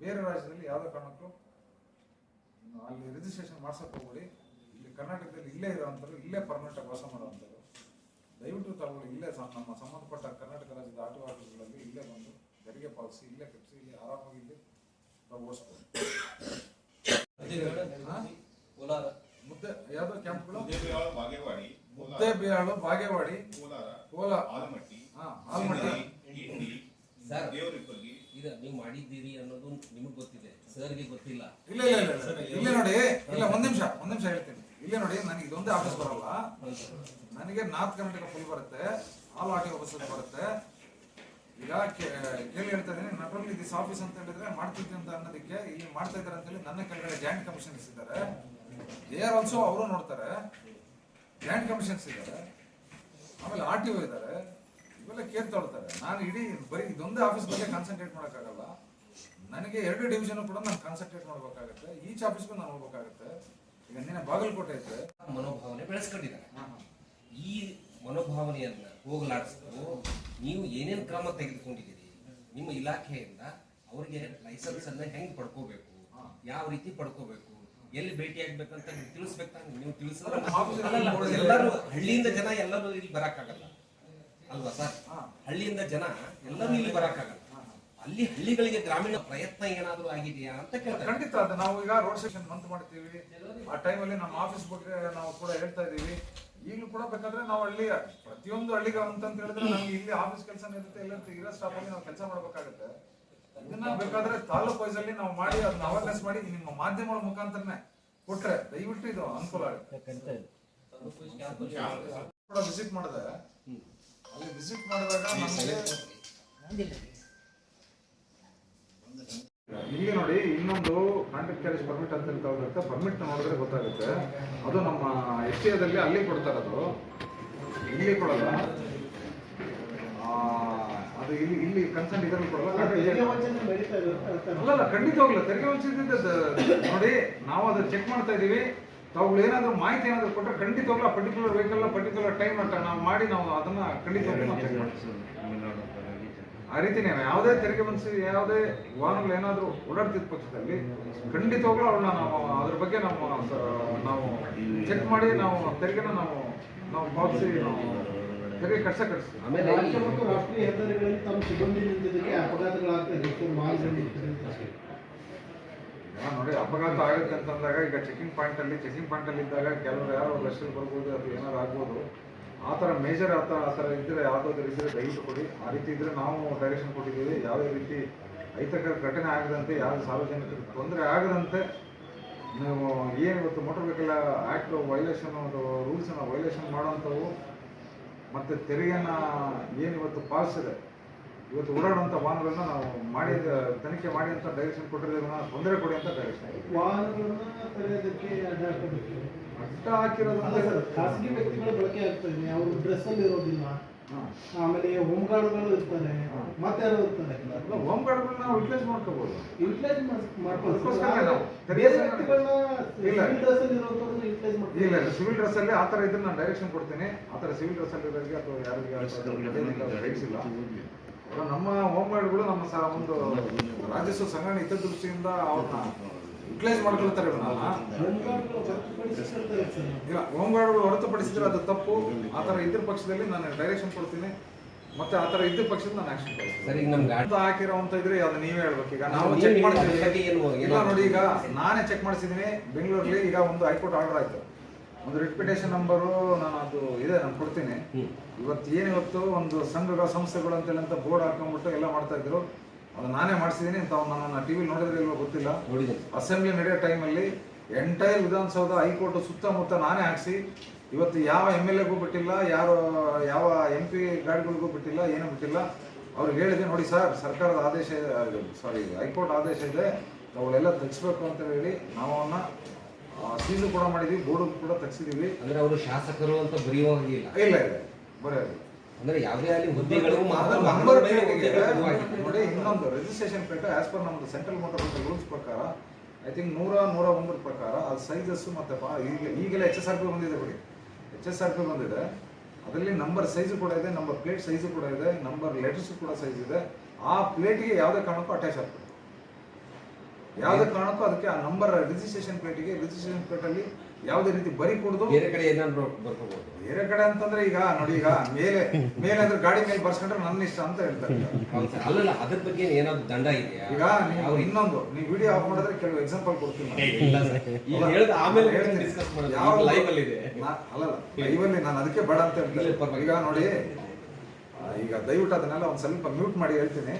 ಬೇರೆ ರಾಜ್ಯದಲ್ಲಿ ಯಾವುದೇ ಕಾರಣಕ್ಕೂ ಅಲ್ಲಿ ರಿಜಿಸ್ಟ್ರೇಷನ್ ಮಾಡ್ಸಕ್ ಹೋಗ್ಬೇಡಿ ಇಲ್ಲಿ ಕರ್ನಾಟಕದಲ್ಲಿ ಇಲ್ಲೇ ಇರೋವಂಥವ್ರು ಇಲ್ಲೇ ಪರ್ಮನೆಂಟ್ ಆಗಿ ವಾಸ ಮಾಡುವಂಥದ್ದು. ದಯವಿಟ್ಟು ತಾವು ಇಲ್ಲೇ ಸ- ನಮ್ಮ ಸಂಬಂಧಪಟ್ಟ ಕರ್ನಾಟಕ ರಾಜ್ಯದ ಆಟೋ ಇಲ್ಲೇ ಬಂದು ತೆರಿಗೆ ಪಾಲಿಸಿ ಇಲ್ಲೇ ಕಟ್ಟಿಸಿ ಇಲ್ಲಿ ಆರಾಮಾಗಿ ಇಲ್ಲಿ ತಾವು ಓಡಿಸ್ಬೋದು. ಮುದ್ದೆ ಯಾವ್ದೋ ಕ್ಯಾಂಪ್ಗಳು ಮುದ್ದೆ ಬಿಹಾಳು ಬಾಗೇವಾಡಿ ಕೋಲಾರ. ಕೋಲಾರ ಆಲಮಟ್ಟಿ ಹಾ ಆಲ್ಮಟ್ಟಿ. ದೇವರಿಪಲ್ಲಿ ಈಗ ನೀವು ಮಾಡಿದ್ದೀರಿ ಅನ್ನೋದು ನಿಮಗೆ ಗೊತ್ತಿದೆ. ಸರ್ಗೆ ಗೊತ್ತಿಲ್ಲ. ಇಲ್ಲ ಇಲ್ಲ ಇಲ್ಲ ಇಲ್ಲ, ಇಲ್ಲೇ. ನೋಡಿ, ಇಲ್ಲ, ಒಂದ್ ನಿಮಿಷ ಒಂದ್ ನಿಮಿಷ ಹೇಳ್ತೀನಿ. ಇಲ್ಲೇ ನೋಡಿ, ನನಗೆ ಇದೊಂದೇ ಆಫೀಸ್ ಬರಲ್ಲ. ನನಗೆ ನಾರ್ತ್ ಕರ್ನಾಟಕ ಫುಲ್ ಬರುತ್ತೆ. ಆಲ್ ಆರ್ ಟಿ ಬರುತ್ತೆ. ಈಗ ಕೇಳಿ ಹೇಳ್ತಾ ಇದ್ದೀನಿ ನಾಟ್ ದಿಸ್ ಆಫೀಸ್ ಅಂತ ಹೇಳಿದ್ರೆ ಮಾಡ್ತಿದ್ದೆ ಅಂತ ಅನ್ನೋದಕ್ಕೆ ಇಲ್ಲಿ ಮಾಡ್ತಾ ಇದ್ದಾರೆ ಅಂತ ಹೇಳಿ ನನ್ನ ಕೆಳಗಡೆ ಜಾಯಿಂಟ್ ಕಮಿಷನ್ಸ್ ಇದ್ದಾರೆ. ದೇ ಆರ್ ಆಲ್ಸೋ ಅವರು ನೋಡ್ತಾರೆ. ಜಾಯಿಂಟ್ ಕಮಿಷನ್ಸ್ ಇದ್ದಾರೆ. ಆಮೇಲೆ ಆರ್ ಟಿ ಇದ್ದಾರೆ. ಇವೆಲ್ಲ ಕೇರ್ ತೊಳ್ತಾರೆ. ನಾನು ಇಡೀ ಬರೀ ಇದೊಂದೇ ಆಫೀಸ್ ಬಗ್ಗೆ ಕಾನ್ಸಂಟ್ರೇಟ್ ಮಾಡೋಕ್ಕಾಗಲ್ಲ. ನನಗೆ ಎರಡು ಡಿವಿಷನ್ ಕೂಡ ನಾನು ಕಾನ್ಸಂಟ್ರೇಟ್ ಮಾಡಬೇಕಾಗತ್ತೆ. ಈಚ್ ಆಫೀಸ್ಗೂ ನಾನು ಹೋಗ್ಬೇಕಾಗತ್ತೆ. ಈಗ ನಿನ್ನೆ ಬಾಗಲಕೋಟೆ ಐತೆ ಮನೋಭಾವನೆ ಬೆಳೆಸ್ಕೊಂಡಿದ್ದಾರೆ ಈ ಮನೋಭಾವನೆಯನ್ನ ಹೋಗಲಾಡಿಸಲು ನೀವು ಏನೇನು ಕ್ರಮ ತೆಗೆದುಕೊಂಡಿದ್ದೀರಿ? ನಿಮ್ಮ ಇಲಾಖೆಯಿಂದ ಅವರಿಗೆ ಲೈಸೆನ್ಸ್ ಅನ್ನ ಹೆಂಗ್ ಪಡ್ಕೋಬೇಕು? ಯಾವ ರೀತಿ ಪಡ್ಕೋಬೇಕು? ಎಲ್ಲಿ ಭೇಟಿ ಆಗ್ಬೇಕಂತ ನೀವು ತಿಳಿಸ್ಬೇಕಾ ನೀವು ತಿಳಿಸಿದ್ರೆ ಎಲ್ಲರೂ ಹಳ್ಳಿಯಿಂದ ಜನ ಎಲ್ಲರೂ ಇಲ್ಲಿ ಬರಕ್ಕಾಗಲ್ಲ. ಅಲ್ವಾ ಸರ್? ಹಳ್ಳಿಯಿಂದ ಜನ ಎಲ್ಲರೂ ಇಲ್ಲಿ ಬರಕ್ಕಾಗಲ್ಲ. ಅಲ್ಲಿ ಹಳ್ಳಿಗಳಿಗೆ ಗ್ರಾಮೀಣ ಪ್ರಯತ್ನ ಏನಾದರೂ ಆಗಿದೆಯಾ ಅಂತ ಕೇಳ್ತಾರೆ. ಖಂಡಿತ ಅದು ನಾವು ಈಗ ರೋಡ್ ಸೆಕ್ಷನ್ ಮಂತ್ ಮಾಡ್ತೀವಿ. ಆ ಟೈಮಲ್ಲಿ ನಮ್ಮ ಆಫೀಸ್ ಬಗ್ಗೆ ನಾವು ಕೂಡ ಹೇಳ್ತಾ ಇದೀವಿ ಈಗಲೂ ಕೂಡ ಬೇಕಾದ್ರೆ ನಾವು ಹಳ್ಳಿ ಪ್ರತಿಯೊಂದು ಹಳ್ಳಿಗೆ ಅಂತ ಹೇಳಿದ್ರೆ ನಮ್ಗೆ ಇಲ್ಲಿ ಆಫೀಸ್ ಕೆಲಸ ಇರುತ್ತೆ ಇಲ್ಲ ಇರೋ ಸ್ಟಾಫ್ ಅಲ್ಲಿ ನಾವು ಕೆಲಸ ಮಾಡ್ಬೇಕಾಗುತ್ತೆ. ಅದನ್ನ ಬೇಕಾದ್ರೆ ತಾಲೂಕ್ ವೈಸ್ ಅಲ್ಲಿ ನಾವು ಮಾಡಿ ಅದನ್ನ ಅವೇರ್ನೆಸ್ ಮಾಡಿ ನಿಮ್ಮ ಮಾಧ್ಯಮಗಳ ಮುಖಾಂತರನೇ ಕೊಟ್ರೆ ದಯವಿಟ್ಟು ಇದು ಅನುಕೂಲ ಆಗುತ್ತೆ. ಕೂಡ ವಿಸಿಟ್ ಮಾಡಿದೆ ಅಲ್ಲಿ ವಿಸಿಟ್ ಮಾಡಿದಾಗ ನಮಗೆ ಇಲ್ಲಿ ನೋಡಿ ಇನ್ನೊಂದು ಕಾಂಟ್ರಾಕ್ಟ್ ಕ್ಯಾರೇಜ್ ಪರ್ಮಿಟ್ ಅಂತ ತಗೊಳುತ್ತೆ ಪರ್ಮಿಟ್ ನೋಡಿದ್ರೆ ಗೊತ್ತಾಗುತ್ತೆ. ಅದು ನಮ್ಮ ಎಸ್ ಟಿ ಅಲ್ಲಿ ಅಲ್ಲಿ ಕೊಡ್ತಾರೆ ಅದು. ಇಲ್ಲಿ ಕೊಡಲ್ಲ. ಆ, ಅದು ಇಲ್ಲಿ ಇಲ್ಲಿ ಕನ್ಸರ್ನ್ ಇದರಲ್ಲಿ ಕೊಡಲ್ಲ. ಖಂಡಿತ ಖಂಡಿತವಾಗ್ಲ ತೆರಿಗೆ ವಂಚಿತ ನೋಡಿ ನಾವು ಅದನ್ನ ಚೆಕ್ ಮಾಡ್ತಾ ಇದೀವಿ ತಾವು ಏನಾದರೂ ಮಾಹಿತಿ ಏನಾದರೂ ಕೊಟ್ಟರೆ ಖಂಡಿತವಾಗ್ಲೂ ಪರ್ಟಿಕ್ಯುಲರ್ ವೆಹಿಕಲ್ ಪರ್ಟಿಕ್ಯುಲರ್ ಟೈಮ್ ಅಂತ ನಾವು ಮಾಡಿ ನಾವು ಅದನ್ನ ಖಂಡಿತವಾಗ್ಲೂ ಆ ರೀತಿನೇ ಯಾವುದೇ ತೆರಿಗೆ ಮನಸ್ಸು ಯಾವುದೇ ವಾಹನಗಳು ಏನಾದರೂ ಓಡಾಡ್ತಿದ್ದ ಪಕ್ಷದಲ್ಲಿ ಖಂಡಿತವಾಗ್ಲೂ ಅವ್ರನ್ನ ನಾವು ಅದ್ರ ಬಗ್ಗೆ ನಾವು ನಾವು ಚೆಕ್ ಮಾಡಿ ನಾವು ತೆರಿಗೆನ ನಾವು ನಾವು ಪಾವತಿಸಿ ನಾವು ತೆರಿಗೆ ಕಟ್ಸ ಕಟ್ಸ್ತೀವಿ. ಆಮೇಲೆ ರಾಜ್ಯ ಮತ್ತು ರಾಷ್ಟ್ರೀಯ ಹೆದ್ದಾರಿಗಳಲ್ಲಿ ತಮ್ಮ ಸಿಬ್ಬಂದಿ ನಿಂತಿದ್ದಕ್ಕೆ ಅಪಘಾತಗಳಾಗ್ತಾ ಇದೆ. ಮಾಲ್ ನೋಡಿ ಅಪಘಾತ ಆಗುತ್ತೆ ಅಂತಂದಾಗ ಈಗ ಚೆಕಿಂಗ್ ಪಾಯಿಂಟ್ ಅಲ್ಲಿ ಚೆಕಿಂಗ್ ಪಾಯಿಂಟ್ ಅಲ್ಲಿ ಇದ್ದಾಗ ಕೆಲವರು ಯಾರೋ ರಸ್ಟಲ್ಲಿ ಬರ್ಬೋದು ಅದು ಏನಾರು ಆಗ್ಬೋದು. ಆ ಥರ ಮೇಜರ್ ಆ ಥರ ಆ ಥರ ಇದ್ದರೆ ಯಾವುದಾದ್ರು ಇದ್ದರೆ ದಯವಿಟ್ಟು ಕೊಡಿ. ಆ ರೀತಿ ಇದ್ರೆ ನಾವು ಡೈರೆಕ್ಷನ್ ಕೊಟ್ಟಿದ್ದೀವಿ. ಯಾವುದೇ ರೀತಿ ಅಹಿತಕರ ಘಟನೆ ಆಗದಂತೆ ಯಾವುದೇ ಸಾರ್ವಜನಿಕರಿಗೆ ತೊಂದರೆ ಆಗದಂತೆ ನೀವು ಏನು ಇವತ್ತು ಮೋಟರ್ ವೆಹಿಕಲ್ ಆ್ಯಕ್ಟ್ ವೈಲೇಷನ್ ರೂಲ್ಸನ್ನು ವೈಲೇಷನ್ ಮಾಡೋಂಥವು ಮತ್ತು ತೆರಿಗೆನ ಏನು ಇವತ್ತು ಪಾಲಿಸಿದೆ? ಇವತ್ತು ಓಡಾಡುವಂಥ ವಾಹನಗಳನ್ನ ನಾವು ಮಾಡಿ ತನಿಖೆ ಮಾಡಿ ಅಂತ ಡೈರೆಕ್ಷನ್ ಕೊಟ್ಟಿರೋದನ್ನ ತೊಂದರೆ ಕೊಡಿ ಅಂತ ಡೈರೆಕ್ಷನ್ ವಾಹನಗಳನ್ನ ತಡೆಯೋದಕ್ಕೆ ಅಡ್ಡ ಹಾಕೋಬೇಕು ಅಡ್ಡ ಸರ್ ಖಾಸಗಿ ವ್ಯಕ್ತಿಗಳ ಬಳಕೆ ಆಗ್ತದೆ ಅವರು ಡ್ರೆಸ್ ಅಲ್ಲಿ ಇರೋದಿಲ್ಲ. ಆಮೇಲೆ ಹೋಮ್ ಗಾರ್ಡ್ಗಳು ಇರ್ತಾರೆ ಮತ್ತೆ ಯಾರು ಇರ್ತಾರೆ. ಹೋಮ್ ಗಾರ್ಡ್ಗಳನ್ನ ನಾವು ಯುಟಿಲೈಸ್ ಮಾಡ್ಕೋಬಹುದು ಯುಟಿಲೈಸ್ ಮಾಡ್ಕೊಂಡು ಇಲ್ಲ. ಸಿವಿಲ್ ಡ್ರೆಸ್ ಅಲ್ಲಿ ಆ ಥರ ಇದ್ರೆ ನಾನು ಡೈರೆಕ್ಷನ್ ಕೊಡ್ತೀನಿ. ಆ ಥರ ಸಿವಿಲ್ ಡ್ರೆಸ್ ಅಲ್ಲಿ ಇರೋರಿಗೆ ಅಥವಾ ಯಾರಿಗೆ ಇಲ್ಲ. ಅವ್ರು ನಮ್ಮ ಹೋಮ್ ಗಾರ್ಡ್ಗಳು ನಮ್ಮ ಸ ಒಂದು ರಾಜ್ಯಸ್ವ ಸಂಘಟನೆ ದೃಷ್ಟಿಯಿಂದ ಅವ್ರನ್ನ ಯುಟಿಲೈಸ್ ಮಾಡ್ಕೊಳ್ತಾರೆ ಇಲ್ಲ ಹೋಮ್ ಗಾರ್ಡ್ಗಳು ಹೊರತುಪಡಿಸಿದ್ರೆ ಅದು ತಪ್ಪು. ಆ ಥರ ಇದ್ರ ಪಕ್ಷದಲ್ಲಿ ನಾನು ಡೈರೆಕ್ಷನ್ ಕೊಡ್ತೀನಿ. ಮತ್ತೆ ಆ ಥರ ಇದ್ದ ಪಕ್ಷದಲ್ಲಿ ನಾನು ಆಕ್ಷನ್ ಕೊಡ್ತೀನಿ. ಸರ್ ಈಗ ನಮ್ ಗಾಡಿ ಹಾಕಿರೋ ಅಂತ ಇದ್ರೆ ಅದು ನೀವೇ ಹೇಳ್ಬೇಕು. ಈಗ ನಾವು ಚೆಕ್ ಮಾಡ್ತೀವಿ ಇಲ್ಲ ನೋಡಿ ಈಗ ನಾನೇ ಚೆಕ್ ಮಾಡಿಸಿದ್ದೀನಿ. ಬೆಂಗಳೂರಲ್ಲಿ ಈಗ ಒಂದು ಹೈಕೋರ್ಟ್ ಆರ್ಡರ್ ಆಯ್ತು. ಒಂದು ರಿಪಿಟೇಷನ್ ನಂಬರು ನಾನು ಅದು ಇದೆ ನಾನು ಕೊಡ್ತೀನಿ. ಇವತ್ತು ಏನು ಇವತ್ತು ಒಂದು ಸಂಘಗಳ ಸಂಸ್ಥೆಗಳು ಅಂತೇಳಿ ಅಂತ ಬೋರ್ಡ್ ಹಾಕೊಂಡ್ಬಿಟ್ಟು ಎಲ್ಲ ಮಾಡ್ತಾ ಇದ್ರು. ಅದು ನಾನೇ ಮಾಡಿಸಿದ್ದೀನಿ ಅಂತ ನನ್ನ ಟಿ ವಿಲಿ ನೋಡಿದ್ರೆ ಇಲ್ವೋ ಗೊತ್ತಿಲ್ಲ. ಅಸೆಂಬ್ಲಿ ನಡೆಯೋ ಟೈಮಲ್ಲಿ ಎಂಟೈರ್ ವಿಧಾನಸೌಧ ಹೈಕೋರ್ಟ್ ಸುತ್ತಮುತ್ತ ನಾನೇ ಹಾಕ್ಸಿ ಇವತ್ತು ಯಾವ ಎಂ ಎಲ್ ಎಗೂ ಬಿಟ್ಟಿಲ್ಲ ಯಾರು ಯಾವ ಎಂ ಪಿ ಗಾಡಿಗಳಿಗೂ ಬಿಟ್ಟಿಲ್ಲ ಏನೂ ಬಿಟ್ಟಿಲ್ಲ. ಅವ್ರಿಗೆ ಹೇಳಿದೆ ನೋಡಿ ಸರ್ ಸರ್ಕಾರದ ಆದೇಶ ಸಾರಿ ಹೈಕೋರ್ಟ್ ಆದೇಶ ಇದೆ. ಅವುಗಳೆಲ್ಲ ತಗ್ಸ್ಬೇಕು ಅಂತ ಹೇಳಿ ನಾವು ಅವನ್ನ ಸೀಸು ಕೂಡ ಮಾಡಿದ್ವಿ ಬೋರ್ಡು ಕೂಡ ತಗ್ಸಿದೀವಿ. ಅಂದ್ರೆ ಅವರು ಶಾಸಕರು ಅಂತ ಬರೆಯುವ ಹಾಗೆ ಇಲ್ಲ? ಇಲ್ಲ ಬರೆಯೋದು ಅಂದ್ರೆ ಯಾವುದೇ ಅಲ್ಲಿ ಹುದ್ದೆಗಳು. ನೋಡಿ ಇನ್ನೊಂದು ರಿಜಿಸ್ಟ್ರೇಷನ್ ಪ್ಲೇಟ್ ಆಸ್ ಪರ್ ನಮ್ದು ಸೆಂಟ್ರಲ್ ಮೋಟರ್ ರೂಲ್ಸ್ ಪ್ರಕಾರ ಐ ಥಿಂಕ್ ನೂರ ನೂರ ಒಂಬತ್ತು ಪ್ರಕಾರ ಅದು ಸೈಜಸ್ ಮತ್ತೆ ಈಗ ಈಗೆಲ್ಲ ಎಚ್ ಎಸ್ ಆರ್ ಪಿ ಬಂದಿದೆ ಬಿಡಿ. ಎಚ್ ಎಸ್ ಆರ್ ಪಿ ಬಂದಿದೆ. ಅದರಲ್ಲಿ ನಂಬರ್ ಸೈಜ್ ಕೂಡ ಇದೆ ನಂಬರ್ ಪ್ಲೇಟ್ ಸೈಜ್ ಕೂಡ ಇದೆ ನಂಬರ್ ಲೆಟರ್ಸ್ ಕೂಡ ಸೈಜ್ ಇದೆ. ಆ ಪ್ಲೇಟ್ಗೆ ಯಾವುದೇ ಕಾರಣಕ್ಕೂ ಅಟ್ಯಾಚ್ ಆಗ್ತದೆ. ಯಾವುದೇ ಕಾರಣಕ್ಕೂ ಅದಕ್ಕೆ ಆ ನಂಬರ್ ರಿಜಿಸ್ಟ್ರೇಷನ್ ಪ್ಲೇಟಿಗೆ ರಿಜಿಸ್ಟ್ರೇಷನ್ ಪ್ಲೇಟಲ್ಲಿ ಯಾವುದೇ ರೀತಿ ಬರಿ ಕೊಡೋದು ಬೇರೆ ಕಡೆ ಏನಾದ್ರು ಬರ್ಕೋಬಹುದು ಬೇರೆ ಕಡೆ ಅಂತಂದ್ರೆ ಈಗ ನೋಡಿ ಈಗ ಮೇಲೆ ಮೇಲೆ ಅಂದ್ರೆ ಗಾಡಿ ಮೇಲೆ ಬರ್ಸ್ಕೊಂಡ್ರೆ ನನ್ನ ಇಷ್ಟ ಅಂತ ಹೇಳ್ತಾರೆ. ಅಲ್ಲಲ್ಲ ಅದ್ರ ಬಗ್ಗೆ ಏನಾದ್ರು ದಂಡ ಇದೆಯಾ? ಈಗ ನೀವು ಇನ್ನೊಂದು ನೀವು ವಿಡಿಯೋ ಆಫ್ ಮಾಡಿದ್ರೆ ಕೆಲವು ಎಕ್ಸಾಂಪಲ್ ಕೊಡ್ತೀನಿ ಆಮೇಲೆ ಯಾವ- ಲೈವ್ ಅಲ್ಲಿ ಇದೆ ಅಲ್ಲಲ್ಲ ಲೈವ್ ಅಲ್ಲಿ ನಾನು ಅದಕ್ಕೆ ಬೇಡ ಅಂತ ಹೇಳ್ತೀನಿ. ಈಗ ನೋಡಿ ಈಗ ದಯವಿಟ್ಟು ಅದನ್ನೆಲ್ಲ ಒಂದ್ ಸ್ವಲ್ಪ ಮ್ಯೂಟ್ ಮಾಡಿ ಹೇಳ್ತೀನಿ.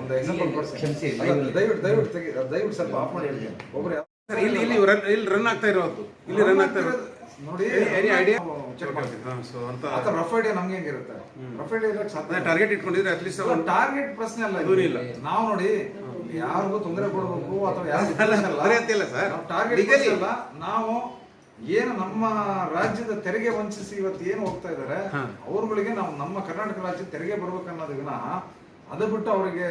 ಒಂದು ಎಕ್ಸಾಂಪಲ್ ಕೊಡ್ತೀನಿ. ದಯವಿಟ್ಟು ದಯವಿಟ್ಟು ತೆಗಿ ದಯವಿಟ್ಟು ಸ್ವಲ್ಪ ಆಫ್ ಮಾಡಿ. ಹೇಳ್ತೀನಿ ಒಬ್ಬರು ಇಲ್ಲಿ ಇಲ್ಲಿ ರನ್ ಇಲ್ಲಿ ರನ್ ಆಗ್ತಾ ಇರೋದು. ಇಲ್ಲಿ ರನ್ ಆಗ್ತಾ ಇರೋದು. ನೋಡಿ ಎನಿ ಐಡಿಯಾ ಚೆಕ್ ಮಾಡ್ತೀನಿ ಸೊ ಅಂತ ಅಥವಾ ರಫ್ ಐಡಿಯಾ ನಮ್ಗೆ ಹೆಂಗಿರುತ್ತೆ? ರಫ್ ಐಡಿಯಾ ಇರಕ್ಕೆ ಸಾಧ್ಯ ಟಾರ್ಗೆಟ್ ಇಟ್ಕೊಂಡಿದ್ರೆ ಅಟ್ಲೀಸ್ಟ್ ಒಂದು ಟಾರ್ಗೆಟ್ ಪ್ರಶ್ನೆ ಅಲ್ಲ ಇದು. ಇಲ್ಲ. ನಾವು ನೋಡಿ ಯಾರಿಗೂ ತೊಂದರೆ ಕೊಡಬೇಕು ಅಥವಾ ಯಾರು ಅಲ್ಲ. ಸರ್. ನಾವು ಟಾರ್ಗೆಟ್ ಅಲ್ಲ. ನಾವು ಏನು ನಮ್ಮ ರಾಜ್ಯದ ತೆರಿಗೆ ವಂಚಿಸಿ ಇವತ್ತು ಏನು ಹೋಗ್ತಾ ಇದ್ದಾರೆ ಅವ್ರಗಳಿಗೆ ನಾವು ನಮ್ಮ ಕರ್ನಾಟಕ ರಾಜ್ಯ ತೆರಿಗೆ ಬರ್ಬೇಕು ಅನ್ನೋದು ಅದ ಅದು ಬಿಟ್ಟು ಅವರಿಗೆ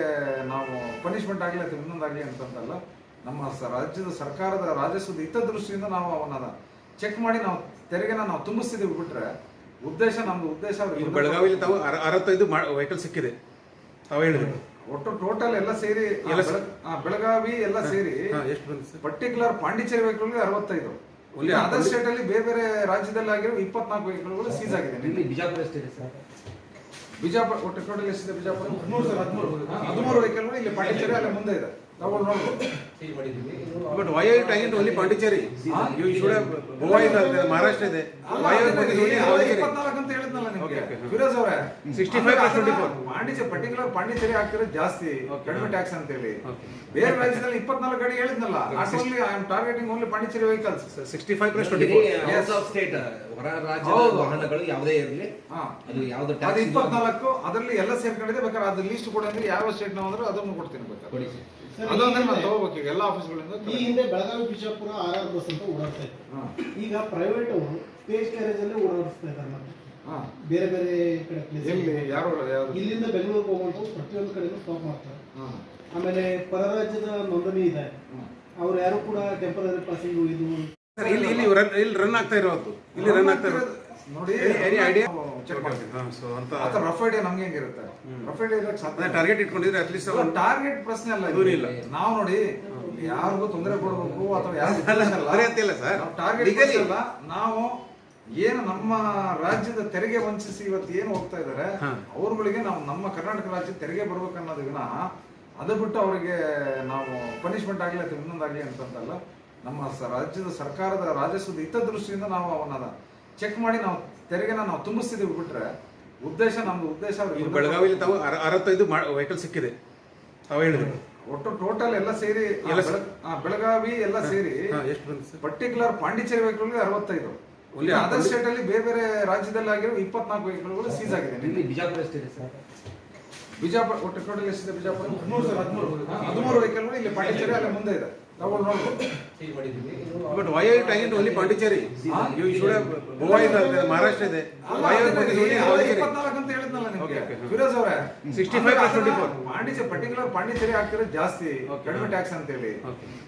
ನಾವು ಪನಿಷ್ಮೆಂಟ್ ಆಗಲಿ ಅಥವಾ ಇನ್ನೊಂದಾಗಲಿ ಅಂತಂದಲ್ಲ ನಮ್ಮ ರಾಜ್ಯದ ಸರ್ಕಾರದ ರಾಜಸ್ವದ ಹಿತದೃಷ್ಟಿಯಿಂದ ನಾವು ಅವನ್ನ ಚೆಕ್ ಮಾಡಿ ನಾವು ತೆರಿಗೆನ ನಾವು ತುಂಬಿಸ್ತಿದ್ದೀವಿ ಬಿಟ್ರೆ ಉದ್ದೇಶ ನಮ್ದು ಉದ್ದೇಶ ಬೆಳಗಾವಿಲಿ ತಾವು ಅರ- ಅರವತ್ತೈದು ವೆಹಿಕಲ್ ಸಿಕ್ಕಿದೆ ತಾವು ಹೇಳಿದ್ರಿ. ಒಟ್ಟು ಟೋಟಲ್ ಎಲ್ಲ ಸೇರಿ ಬೆಳಗಾವಿ ಎಲ್ಲ ಸೇರಿ ಪರ್ಟಿಕ್ಯುಲರ್ ಪಾಂಡಿಚೇರಿ ವೆಹಿಕಲ್ ಅರವತ್ತೈದು. Only ಅದರ್ ಸ್ಟೇಟ್ ಅಲ್ಲಿ ಬೇರೆ ಬೇರೆ ರಾಜ್ಯದಲ್ಲಿ ಆಗಿರೋ ಇಪ್ಪತ್ನಾಲ್ಕು ವೆಹಿಕಲ್ಗಳು ಸೀಸ್ ಆಗಿದೆ ಇಲ್ಲಿ ಬಿಜಾಪುರ ಎಷ್ಟಿದೆ ಸರ್. ಬಿಜಾಪುರ ಒಟ್ಟು ಟೋಟಲ್ ಎಷ್ಟಿದೆ ಬಿಜಾಪುರ? ಹದಿಮೂರು ವೆಹಿಕಲ್ಗಳು ಇಲ್ಲಿ ಪಾಂಡಿಚೇರಿ ಅಲ್ಲಿ ಮುಂದೆ ಇದೆ. ನಾವು ನೋಡ್ಬೋದು. But why are time only Pondicherry you should Goa ಇದೆ ಮಹಾರಾಷ್ಟ್ರ ಇದೆ ವೈ ಆರ್ ಇಪ್ಪತ್ನಾಲ್ಕು ಅಂತ ಹೇಳಿದ್ನಲ್ಲ ನಿಮ್ಗೆ. Okay, okay. ಫಿರೋಜ್ ಅವರೇ. 65 plus 24. ಪಾಂಡಿಚೇರಿ ಪರ್ಟಿಕ್ಯುಲರ್ ಪಾಂಡಿಚೇರಿ ಹಾಕಿರೋದು ಜಾಸ್ತಿ. ಕಡಿಮೆ ಟ್ಯಾಕ್ಸ್ ಅಂತ ಹೇಳಿ ಬೇರೆ ರಾಜ್ಯದಲ್ಲಿ ಇಪ್ಪತ್ನಾಲ್ಕು ಗಾಡಿ ಹೇಳಿದ್ನಲ್ಲ only I am targeting only Pondicherry vehicles sixty five plus twenty four out of state ಹೊರ ರಾಜ್ಯದ ವಾಹನಗಳು ಯಾವುದೇ ಇರಲಿ. ಅದು ಯಾವ್ದು ಅದು ಟ್ಯಾಕ್ಸ್ ಇಪ್ಪತ್ನಾಲ್ಕು ಅದರಲ್ಲಿ ಎಲ್ಲ ಸೇರ್ಕೊಂಡಿದೆ ಬೇಕಾದ್ರೆ ಅದು ಲೀಸ್ಟ್ ಕೊಡಿ ಅಂದ್ರೆ ಯಾವ ಸ್ಟೇಟ್ ನಾವು ಅಂದ್ರೆ ಅದನ್ನು ಕೊಡ್ತೀನಿ ಬೇಕಾದ್ರೆ. ಅದೊಂದ್ರೆ ನಾನು ತಗೋಬೇಕು ಈಗ. ಎಲ್ಲ ಆಫೀಸ್ಗಳಿಂದ ಈ ಹಿಂದೆ Belagavi Bijapur R R bus ಅಂತ ಓಡಾಡ್ತಾ ಇತ್ತು. ಈಗ ಪ್ರೈವೇಟ್ ಅವರು ಸ್ಪೇಸ್ ಕ್ಯಾರೇಜ್ ಅಲ್ಲೇ ಓಡಾಡಿಸ್ತಾ ಇದ್ದಾರೆ ಮತ್ತೆ. ಹಾ. ಬೇರೆ ಬೇರೆ ಕಡೆ ಎಲ್ಲಿ? ಯಾರು ಇಲ್ಲಿಂದ ಬೆಂಗಳೂರಿಗೆ ಹೋಗುವಂತ ಪ್ರತಿಯೊಂದು ಕಡೆನೂ ಸ್ಟಾಪ್ ಮಾಡ್ತಾರೆ. ಹಾ. ಆಮೇಲೆ ಪರರಾಜ್ಯದ ನೋಂದಣಿ ಇದೆ. ಅವ್ರು ಯಾರು ಕೂಡ ಟೆಂಪರರಿ ಪಾಸಿಂಗ್ ಇದು ಇಲ್ಲಿ ಇಲ್ಲಿ ರನ್ ಇಲ್ಲಿ ರನ್ ಆಗ್ತಾ ಇರೋದು. ಇಲ್ಲಿ ರನ್ ಆಗ್ತಾ ಇರೋದು. ನೋಡಿ ಎನಿ ಐಡಿಯಾ ಚೆಕ್ ಸೊ ಅಂತ ಅಥವಾ ರಫ್ ಐಡಿಯಾ ನಮ್ಗೆ ಹೆಂಗಿರುತ್ತೆ ರಫ್ ಐಡಿಯಾ ಇರಕ್ಕೆ ಸಾಧ್ಯ ಟಾರ್ಗೆಟ್ ಇಟ್ಕೊಂಡಿದ್ರೆ ಅಟ್ಲೀಸ್ಟ್ ಅಲ್ಲ, ಟಾರ್ಗೆಟ್ ಪ್ರಶ್ನೆ ಅಲ್ಲ ಇದು. ಇಲ್ಲ. ನಾವು ನೋಡಿ ಯಾರಿಗೂ ತೊಂದರೆ ಕೊಡಬೇಕು ಅಥವಾ ಪ್ರಶ್ನೆ ಅಲ್ಲ. ಸರ್. ನಾವು ಟಾರ್ಗೆಟ್ Legally. ನಾವು ಏನು ನಮ್ಮ ರಾಜ್ಯದ ತೆರಿಗೆ ವಂಚಿಸಿ ಇವತ್ತು ಏನು ಹೋಗ್ತಾ ಇದ್ದಾರೆ ಅವ್ರಗಳಿಗೆ ನಾವು ನಮ್ಮ ಕರ್ನಾಟಕ ರಾಜ್ಯ ತೆರಿಗೆ ಬರ್ಬೇಕು ಅನ್ನೋದು ಅದ ಅದು ಬಿಟ್ಟು ಅವರಿಗೆ ನಾವು ಪನಿಷ್ಮೆಂಟ್ ಆಗಲಿ ಅಥವಾ ಇನ್ನೊಂದಾಗಲಿ ಅಂತಂದಲ್ಲ ನಮ್ಮ ರಾಜ್ಯದ ಸರ್ಕಾರದ ರಾಜಸ್ವದ ಹಿತದೃಷ್ಟಿಯಿಂದ ನಾವು ಅವನ್ನ ಚೆಕ್ ಮಾಡಿ ನಾವು ತೆರಿಗೆನ ನಾವು ತುಂಬಿಸ್ತಿದ್ದೀವಿ ಬಿಟ್ರೆ ಉದ್ದೇಶ ನಮ್ದು ಉದ್ದೇಶ ಅವ್ರಿಗೆ ಬೆಳಗಾವಿಲಿ ತಾವು ಅರ- ಅರವತ್ತೈದು ವೆಹಿಕಲ್ ಸಿಕ್ಕಿದೆ ತಾವು ಹೇಳಿದ್ರು. ಒಟ್ಟು ಟೋಟಲ್ ಎಲ್ಲ ಸೇರಿ ಆ, ಎಲ್ಲ ಬೆಳಗ್- ಆ, ಬೆಳಗಾವಿ ಎಲ್ಲ ಸೇರಿ ಹಾ, ಎಷ್ಟು ಬಂತು ಸರ್? ಪರ್ಟಿಕ್ಯುಲರ್ ಪಾಂಡಿಚೇರಿ ವೆಹಿಕಲ್ ಅರವತ್ತೈದು. ಒಳ್ಳೆ ಅದರ್ ಸ್ಟೇಟ್ ಅಲ್ಲಿ ಬೇರೆ ಬೇರೆ ರಾಜ್ಯದಲ್ಲಿ ಆಗಿರೋ ಇಪ್ಪತ್ನಾಲ್ಕು ವೆಹಿಕಲ್ಗಳು ಸೀಸ್ ಆಗಿದೆ ಇಲ್ಲಿ ಬಿಜಾಪುರ ಸ್ಟೇಟ್ ಸರ್? ಬಿಜಾಪುರ ಒಟ್ಟು ಟೋಟಲ್ ಎಷ್ಟಿದೆ ಬಿಜಾಪುರ? ಹದಿಮೂರು ವೆಹಿಕಲ್ಗಳು ಇಲ್ಲಿ ಪಾಂಡಿಚೇರಿ ಅಲ್ಲಿ ಮುಂದೆ ಇದೆ. ನಾವು ನೋಡ್ಬೋದು but why are time only Pondicherry you should Goa ಇದೆ ಮಹಾರಾಷ್ಟ್ರ ಇದೆ ವೈ ಆರ್ ಅದೇ ಓನ್ಲಿ ಪಾಂಡಿಚೇರಿ ಅಂತ ಹೇಳಿದ್ನಲ್ಲ ನಿಮಗೆ. ಫಿರೋಜ್ ಅವರೇ 65 plus 24. ಪಾಂಡಿಚೇರಿ ಪರ್ಟಿಕ್ಯುಲರ್ ಪಾಂಡಿಚೇರಿ ಹಾಕಿರೋದು ಜಾಸ್ತಿ. ಕಡಿಮೆ ಟ್ಯಾಕ್ಸ್ ಅಂತ ಹೇಳಿ.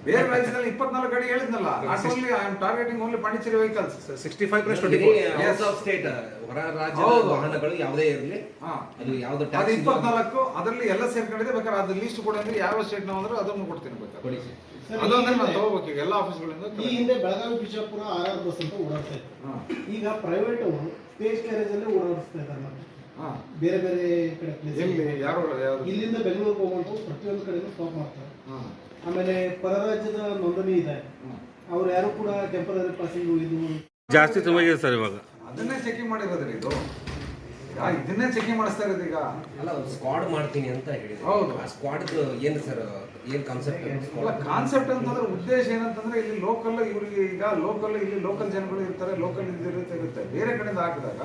ಬೇರೆ ರಾಜ್ಯದಲ್ಲಿ ಇಪ್ಪತ್ನಾಲ್ಕು ಗಾಡಿ ಹೇಳಿದ್ನಲ್ಲ not only I am targeting only Pondicherry vehicles sixty five plus twenty four out of state ಹೊರ ರಾಜ್ಯದ ವಾಹನಗಳು ಯಾವುದೇ ಇರಲಿ ಹಾ. ಅದು ಯಾವ್ದು ಅದು ಟ್ಯಾಕ್ಸ್ ಇಪ್ಪತ್ನಾಲ್ಕು ಅದರಲ್ಲಿ ಎಲ್ಲ ಸೇರ್ಕೊಂಡಿದೆ ಬೇಕಾದ್ರೆ ಅದು ಲಿಸ್ಟ್ ಕೊಡಿ ಅಂದ್ರೆ ಯಾವ ಸ್ಟೇಟ್ ನಾವು ಅಂದ್ರೆ ಅದನ್ನು ಕೊಡ್ತೀನಿ ಬೇಕಾದ್ರೆ. ಕೊಡಿ ಸರ್ ಸರ್, ಅದೊಂದ್ರೆ ನಾನು ತಗೋಬೇಕು ಈಗ ಎಲ್ಲ ಆಫೀಸ್ಗಳಿಂದ ಈ ಹಿಂದೆ Belagavi Bijapur R R bus ಅಂತ ಓಡಾಡ್ತಾ ಇತ್ತು. ಈಗ ಪ್ರೈವೇಟ್ ಅವರು ಸ್ಟೇಜ್ ಕ್ಯಾರೇಜ್ ಅಲ್ಲೇ ಓಡಾಡಿಸ್ತಾ ಇದ್ದಾರೆ ಮತ್ತೆ. ಹಾ. ಬೇರೆ ಬೇರೆ ಕಡೆ ಎಲ್ಲಿ ಯಾರು ಇಲ್ಲಿಂದ ಬೆಂಗಳೂರಿಗೆ ಹೋಗುವಂತ ಪ್ರತಿಯೊಂದು ಕಡೆ ಸ್ಟಾಪ್ ಮಾಡ್ತಾರೆ. ಹಾ. ಆಮೇಲೆ ಪರರಾಜ್ಯದ ನೋಂದಣಿ ಇದೆ. ಅವ್ರು ಯಾರು ಕೂಡ ಟೆಂಪರರಿ ಪಾಸಿಂಗ್ ಇದು ಜಾಸ್ತಿ ತುಂಬಾಗಿದೆ ಸರ್ ಇವಾಗ. ಅದನ್ನೇ ಚೆಕಿಂಗ್ ಮಾಡಿರೋದ್ರಿ ಇದು. ಇದನ್ನೇ ಚೆಕಿಂಗ್ ಮಾಡಿಸ್ತಾ ಇರೋದು ಈಗ. ಅಲ್ಲ ಸ್ಕ್ವಾಡ್ ಮಾಡ್ತೀನಿ ಅಂತ ಹೇಳಿದ್ರು. ಹೌದು. ಆ ಸ್ಕ್ವಾಡ್ ಏನು ಸರ್ ಏನು ಕಾನ್ಸೆಪ್ಟ್ ಅಲ್ಲ ಕಾನ್ಸೆಪ್ಟ್ ಅಂತಂದ್ರೆ ಉದ್ದೇಶ ಏನಂತಂದ್ರೆ ಇಲ್ಲಿ ಲೋಕಲ್ ಇವ್ರಿಗೆ ಈಗ ಲೋಕಲ್ ಇಲ್ಲಿ ಲೋಕಲ್ ಜನಗಳು ಇರ್ತಾರೆ ಲೋಕಲ್ ಇರುತ್ತೆ ಇರುತ್ತೆ. ಬೇರೆ ಕಡೆಯಿಂದ ಹಾಕಿದಾಗ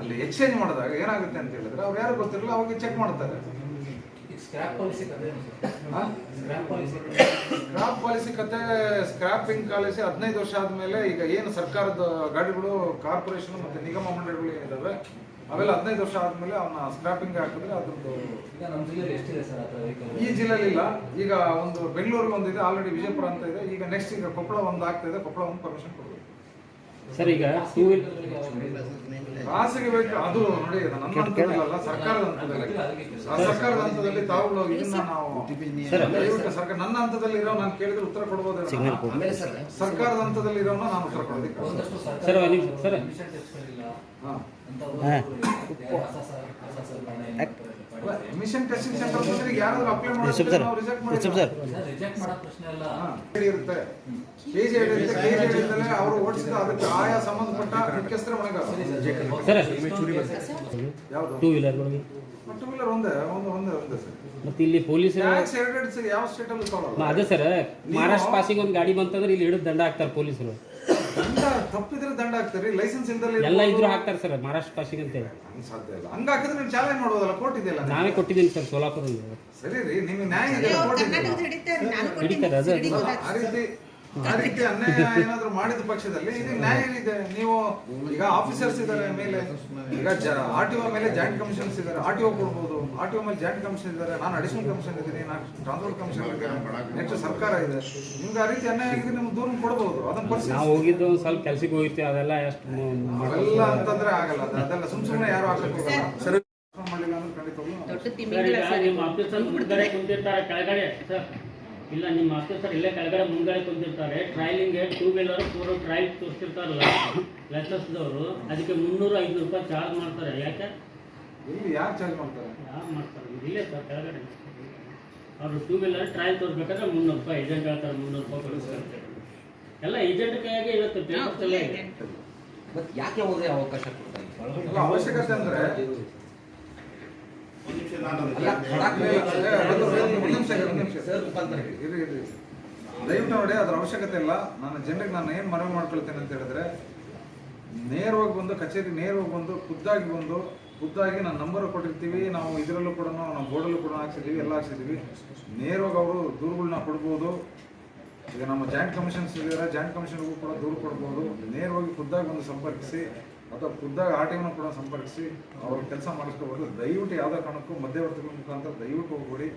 ಅಲ್ಲಿ ಎಕ್ಸ್ಚೇಂಜ್ ಮಾಡಿದಾಗ ಏನಾಗುತ್ತೆ ಅಂತ ಹೇಳಿದ್ರೆ ಅವ್ರು ಯಾರು ಗೊತ್ತಿರಲ್ಲ ಅವಾಗ ಚೆಕ್ ಮಾಡ್ತಾರೆ. ಸ್ಕ್ರಾಪ್ ಪಾಲಿಸಿ ಕತೆ ಹಾ? ಸ್ಕ್ರಾಪ್ ಪಾಲಿಸಿ ಸ್ಕ್ರಾಪ್ ಪಾಲಿಸಿ ಕತೆ ಸ್ಕ್ರಾಪಿಂಗ್ ಪಾಲಿಸಿ ಹದಿನೈದು ವರ್ಷ ಆದ್ಮೇಲೆ ಈಗ ಏನು ಸರ್ಕಾರದ ಗಾಡಿಗಳು ಕಾರ್ಪೊರೇಷನ್ ಮತ್ತೆ ನಿಗಮ ಮಂಡಳಿಗಳು ಏನಿದಾವೆ ಅವೆಲ್ಲ ಹದಿನೈದು ವರ್ಷ ಆದ್ಮೇಲೆ ಅವನ್ನ ಸ್ಕ್ರಾಪಿಂಗ್ ಹಾಕಿದ್ರೆ ಅದ್ರದ್ದು ಈಗ ನಮ್ಮ ಜಿಲ್ಲೆಯಲ್ಲಿ ಎಷ್ಟಿದೆ ಸರ್ ಈ ಜಿಲ್ಲೆಯಲ್ಲಿ ಇಲ್ಲ. ಈಗ ಒಂದು ಬೆಂಗಳೂರಿಗೆ ಒಂದಿದೆ ಆಲ್ರೆಡಿ ವಿಜಯಪುರ ಅಂತ ಇದೆ. ಈಗ ನೆಕ್ಸ್ಟ್ ಈಗ ಕೊಪ್ಪಳ ಒಂದು ಆಗ್ತಾ ಇದೆ ಕೊಪ್ಪಳ ಒಂದು ಪರ್ಮಿಷನ್ ಕೊಡಬೇಕು. ಸರ್ ಈಗ ಟೂ ಖಾಸಗಿ ಬೇಕು ಅದು ನೋಡಿ ನನ್ನ ಹಂತದಲ್ಲ ಸರ್ಕಾರದ ಹಂತದಲ್ಲಿ. ಸರ್ಕಾರದ ಹಂತದಲ್ಲಿ ತಾವುಗಳು ಇದನ್ನ ನಾವು ಸರ್ಕಾರ ನನ್ನ ಹಂತದಲ್ಲಿ ಇರೋ ನಾನು ಕೇಳಿದ್ರೆ ಉತ್ತರ ಕೊಡ್ಬೋದು ಸರ್ಕಾರದ ಹಂತದಲ್ಲಿ ಇರೋ ನಾನು ಉತ್ತರ ಕೊಡೋದಕ್ಕೆ ಸರ್, ಸರ್. ಹಾ. ಎಮಿಷನ್ ಟೆಸ್ಟಿಂಗ್ ಸೆಂಟರ್ ಬಂದ್ರೆ ಯಾರಾದ್ರೂ ಅಪ್ಲೈ ಮಾಡಿದ್ರೆ ನಾವು ರಿಜೆಕ್ಟ್ ಮಾಡಿಲ್ಲ ರಿಜೆಕ್ಟ್ ಮಾಡೋ ಪ್ರಶ್ನೆ ಅಲ್ಲ ಹಾ, ಇರುತ್ತೆ ಕೆಜಿ ಇರುತ್ತೆ ಕೆಜಿ ಹಿಡಿದ್ರೆ ಅವರು ಓಡಿಸಿದ ಅದಕ್ಕೆ ಆಯಾ ಸಂಬಂಧಪಟ್ಟ ಮುಖ್ಯಸ್ಥರ ಒಳಗ ಸರ್ ಯಾವುದು ಟೂ ವೀಲರ್ ಒಂದೇ ಒಂದು ಒಂದೇ ಒಂದೇ ಸರ್ ಮತ್ತೆ ಇಲ್ಲಿ ಪೊಲೀಸ್ ಯಾವ ಸ್ಟೇಟ್ ಅಲ್ಲಿ ತಗೊಳ್ಳಲ್ಲ ಅದೇ ಸರ್ ಮಹಾರಾಷ್ಟ್ರ ಪಾಸಿಗೆ ಒಂದು ಗಾಡಿ ಬಂತಂದ್ರೆ ಇಲ್ಲಿ ಹಿಡಿದು ದಂಡ ಹಾಕ್ತಾರೆ ಪೊಲೀಸರು ತಪ್ಪಿದ್ರೆ ದಂಡ ಹಾಕ್ತಾರೆ ಲೈಸೆನ್ಸ್ ಇಲ್ದಲ್ಲಿ ಎಲ್ಲ ಇದ್ರು ಹಾಕ್ತಾರೆ ಸರ್ ಮಹಾರಾಷ್ಟ್ರ ಪಾಸಿಗೆ ಅಂತೇಳಿ ಹಂಗ್ ಸಾಧ್ಯ ಇಲ್ಲ. ಹಂಗ ಹಾಕಿದ್ರೆ ನೀವು ಚಾಲೆಂಜ್ ಮಾಡ್ಬೋದಲ್ಲ ಕೋರ್ಟ್ ಇದೆಯಲ್ಲ. ನಾವೇ ಕೊಟ್ಟಿದ್ದೀನಿ ಸರ್ ಸೋಲಾಪುರಲ್ಲಿ ಸರಿ ರೀ ನಿಮಗೆ ನ್ಯಾಯ ಇದೆ ಕೋರ್ಟ್ ಇದೆ ಹಿಡಿತಾರೆ ಅದು ಆ ರೀತಿ ಆ ರೀತಿ ಅನ್ಯಾಯ ಏನಾದ್ರು ಮಾಡಿದ ಪಕ್ಷದಲ್ಲಿ ಇದು ನ್ಯಾಯ ಏನಿದೆ? ನೀವು ಈಗ ಆಫೀಸರ್ಸ್ ಇದ್ದಾರೆ ಮೇಲೆ ಈಗ ಆರ್ ಟಿ ಒ ಮೇಲೆ ಜಾಯಿಂಟ್ ಕಮಿಷನ್ಸ್ ಇದ್ದಾರೆ. ಆರ್ ಟಿ ಒ ಕೊಡ್ಬೋದು. ಆರ್ ಟಿ ಒ ಮೇಲೆ ಜಾಯಿಂಟ್ ಕಮಿಷನ್ ಇದ್ದಾರೆ. ನಾನು ಅಡಿಷನಲ್ ಕಮಿಷನ್ ಇದ್ದೀನಿ. ನಾನು ಟ್ರಾನ್ಸ್ಪೋರ್ಟ್ ಕಮಿಷನ್ ನೆಕ್ಸ್ಟ್ ಸರ್ಕಾರ ಇದೆ. ನಿಮ್ಗೆ ಆ ರೀತಿ ಅನ್ಯಾಯ ಆಗಿದ್ರೆ ನಿಮ್ಗೆ ದೂರ ಕೊಡ್ಬೋದು. ಅದನ್ನ ಪರಿಸ್ಥಿತಿ ನಾವು ಹೋಗಿದ್ದು ಒಂದ್ ಸ್ವಲ್ಪ ಕೆಲ್ಸಕ್ಕೆ ಹೋಗಿರ್ತೀವಿ. ಅದೆಲ್ಲ ಎಷ್ಟು ಅವೆಲ್ಲ ಅಂತಂದ್ರೆ ಆಗಲ್ಲ. ಅದು- ಅದೆಲ್ಲ ಸುಮ್ ಸುಮ್ಮನೆ ಯಾರು ಹಾಕಕ್ ಹೋಗಲ್ಲ. ಸರಿ. ಮಾಡಿಲ್ಲ ಅಂದ್ರೆ ಖಂಡಿತವಾಗ್ಲೂ ಇಲ್ಲ ನಿಮ್ಮ ಆಫೀಸರ್ ಇಲ್ಲೇ ಕೆಳಗಡೆ ಮುಂದ್ಗಡೆ ಕುಂತಿರ್ತಾರೆ. ಟ್ರಾಯಲಿಂಗ್ ಟೂ ವೀಲರ್ ಪೂರ ಟ್ರೈಲ್ ತೋರಿಸ್ತಿರ್ತಾರಲ್ಲ ಲೈಸೆನ್ಸ್ದವರು ಅದಕ್ಕೆ ಮುನ್ನೂರು ಐದು ರೂಪಾಯಿ ಚಾರ್ಜ್ ಮಾಡ್ತಾರೆ. ಯಾಕೆ? ಇಲ್ಲಿ ಯಾರು ಚಾರ್ಜ್ ಮಾಡ್ತಾರೆ? ಯಾರು ಮಾಡ್ತಾರೆ? ಇಲ್ಲೇ ಸರ್ ಕೆಳಗಡೆ. ಅವರು ಟೂ ವೀಲರ್ ಟ್ರಯಲ್ ತೋರಿಸ್ಬೇಕಾದ್ರೆ ಮುನ್ನೂರು ರೂಪಾಯಿ. ಏಜೆಂಟ್ ಹೇಳ್ತಾರೆ ಮುನ್ನೂರು ರೂಪಾಯಿ ಕೊಡಿಸ್ತಾರೆ ಎಲ್ಲ ಏಜೆಂಟ್ ಕೈಯಾಗೆ ಇರುತ್ತೆ ಪೇಪರ್ಸ್ ಎಲ್ಲ ಇದೆ ಮತ್ತೆ ಯಾಕೆ ಹೋದ್ರೆ ಅವಕಾಶ ಅವಶ್ಯಕತೆ ಅಂದ್ರೆ ದಯವಿಟ್ಟು ನೋಡಿ, ಅದರ ಅವಶ್ಯಕತೆ ಇಲ್ಲ. ನಾನು ಜನರಿಗೆ ನಾನು ಏನು ಮನವಿ ಮಾಡ್ಕೊಳ್ತೇನೆ ಅಂತ ಹೇಳಿದ್ರೆ, ನೇರವಾಗಿ ಬಂದು ಕಚೇರಿ ನೇರವಾಗಿ ಬಂದು, ಖುದ್ದಾಗಿ ಬಂದು, ಖುದ್ದಾಗಿ ನಾನು ನಂಬರ್ ಕೊಟ್ಟಿರ್ತೀವಿ. ನಾವು ಇದರಲ್ಲೂ ಕೂಡ, ನಾವು ಬೋರ್ಡಲ್ಲೂ ಕೂಡ ಹಾಕ್ಸಿದ್ದೀವಿ, ಎಲ್ಲ ಹಾಕ್ಸಿದ್ದೀವಿ. ನೇರವಾಗಿ ಅವರು ದೂರುಗಳನ್ನ ಕೊಡ್ಬೋದು. ಈಗ ನಮ್ಮ ಜಾಯಿಂಟ್ ಕಮಿಷನ್ಸ್ ಇದ್ದಾರೆ ಜಾಯಿಂಟ್ ಕಮಿಷನ್ಗೂ ಕೂಡ ದೂರು ಕೊಡ್ಬೋದು. ನೇರವಾಗಿ ಖುದ್ದಾಗಿ ಬಂದು ಸಂಪರ್ಕಿಸಿ. ಅಥವಾ ಖುದ್ದಾಗಿ ಆ ಟಿ ಕೂಡ ಸಂಪರ್ಕಿಸಿ, ಅವ್ರ ಕೆಲಸ ಮಾಡಿಸ್ಕೋಬೋದು. ದಯವಿಟ್ಟು ಯಾವುದೇ ಕಾರಣಕ್ಕೂ ಮಧ್ಯವರ್ತಿಗಳ ಮುಖಾಂತರ ದಯವಿಟ್ಟು ಹೋಗ್ಬೇಡಿ.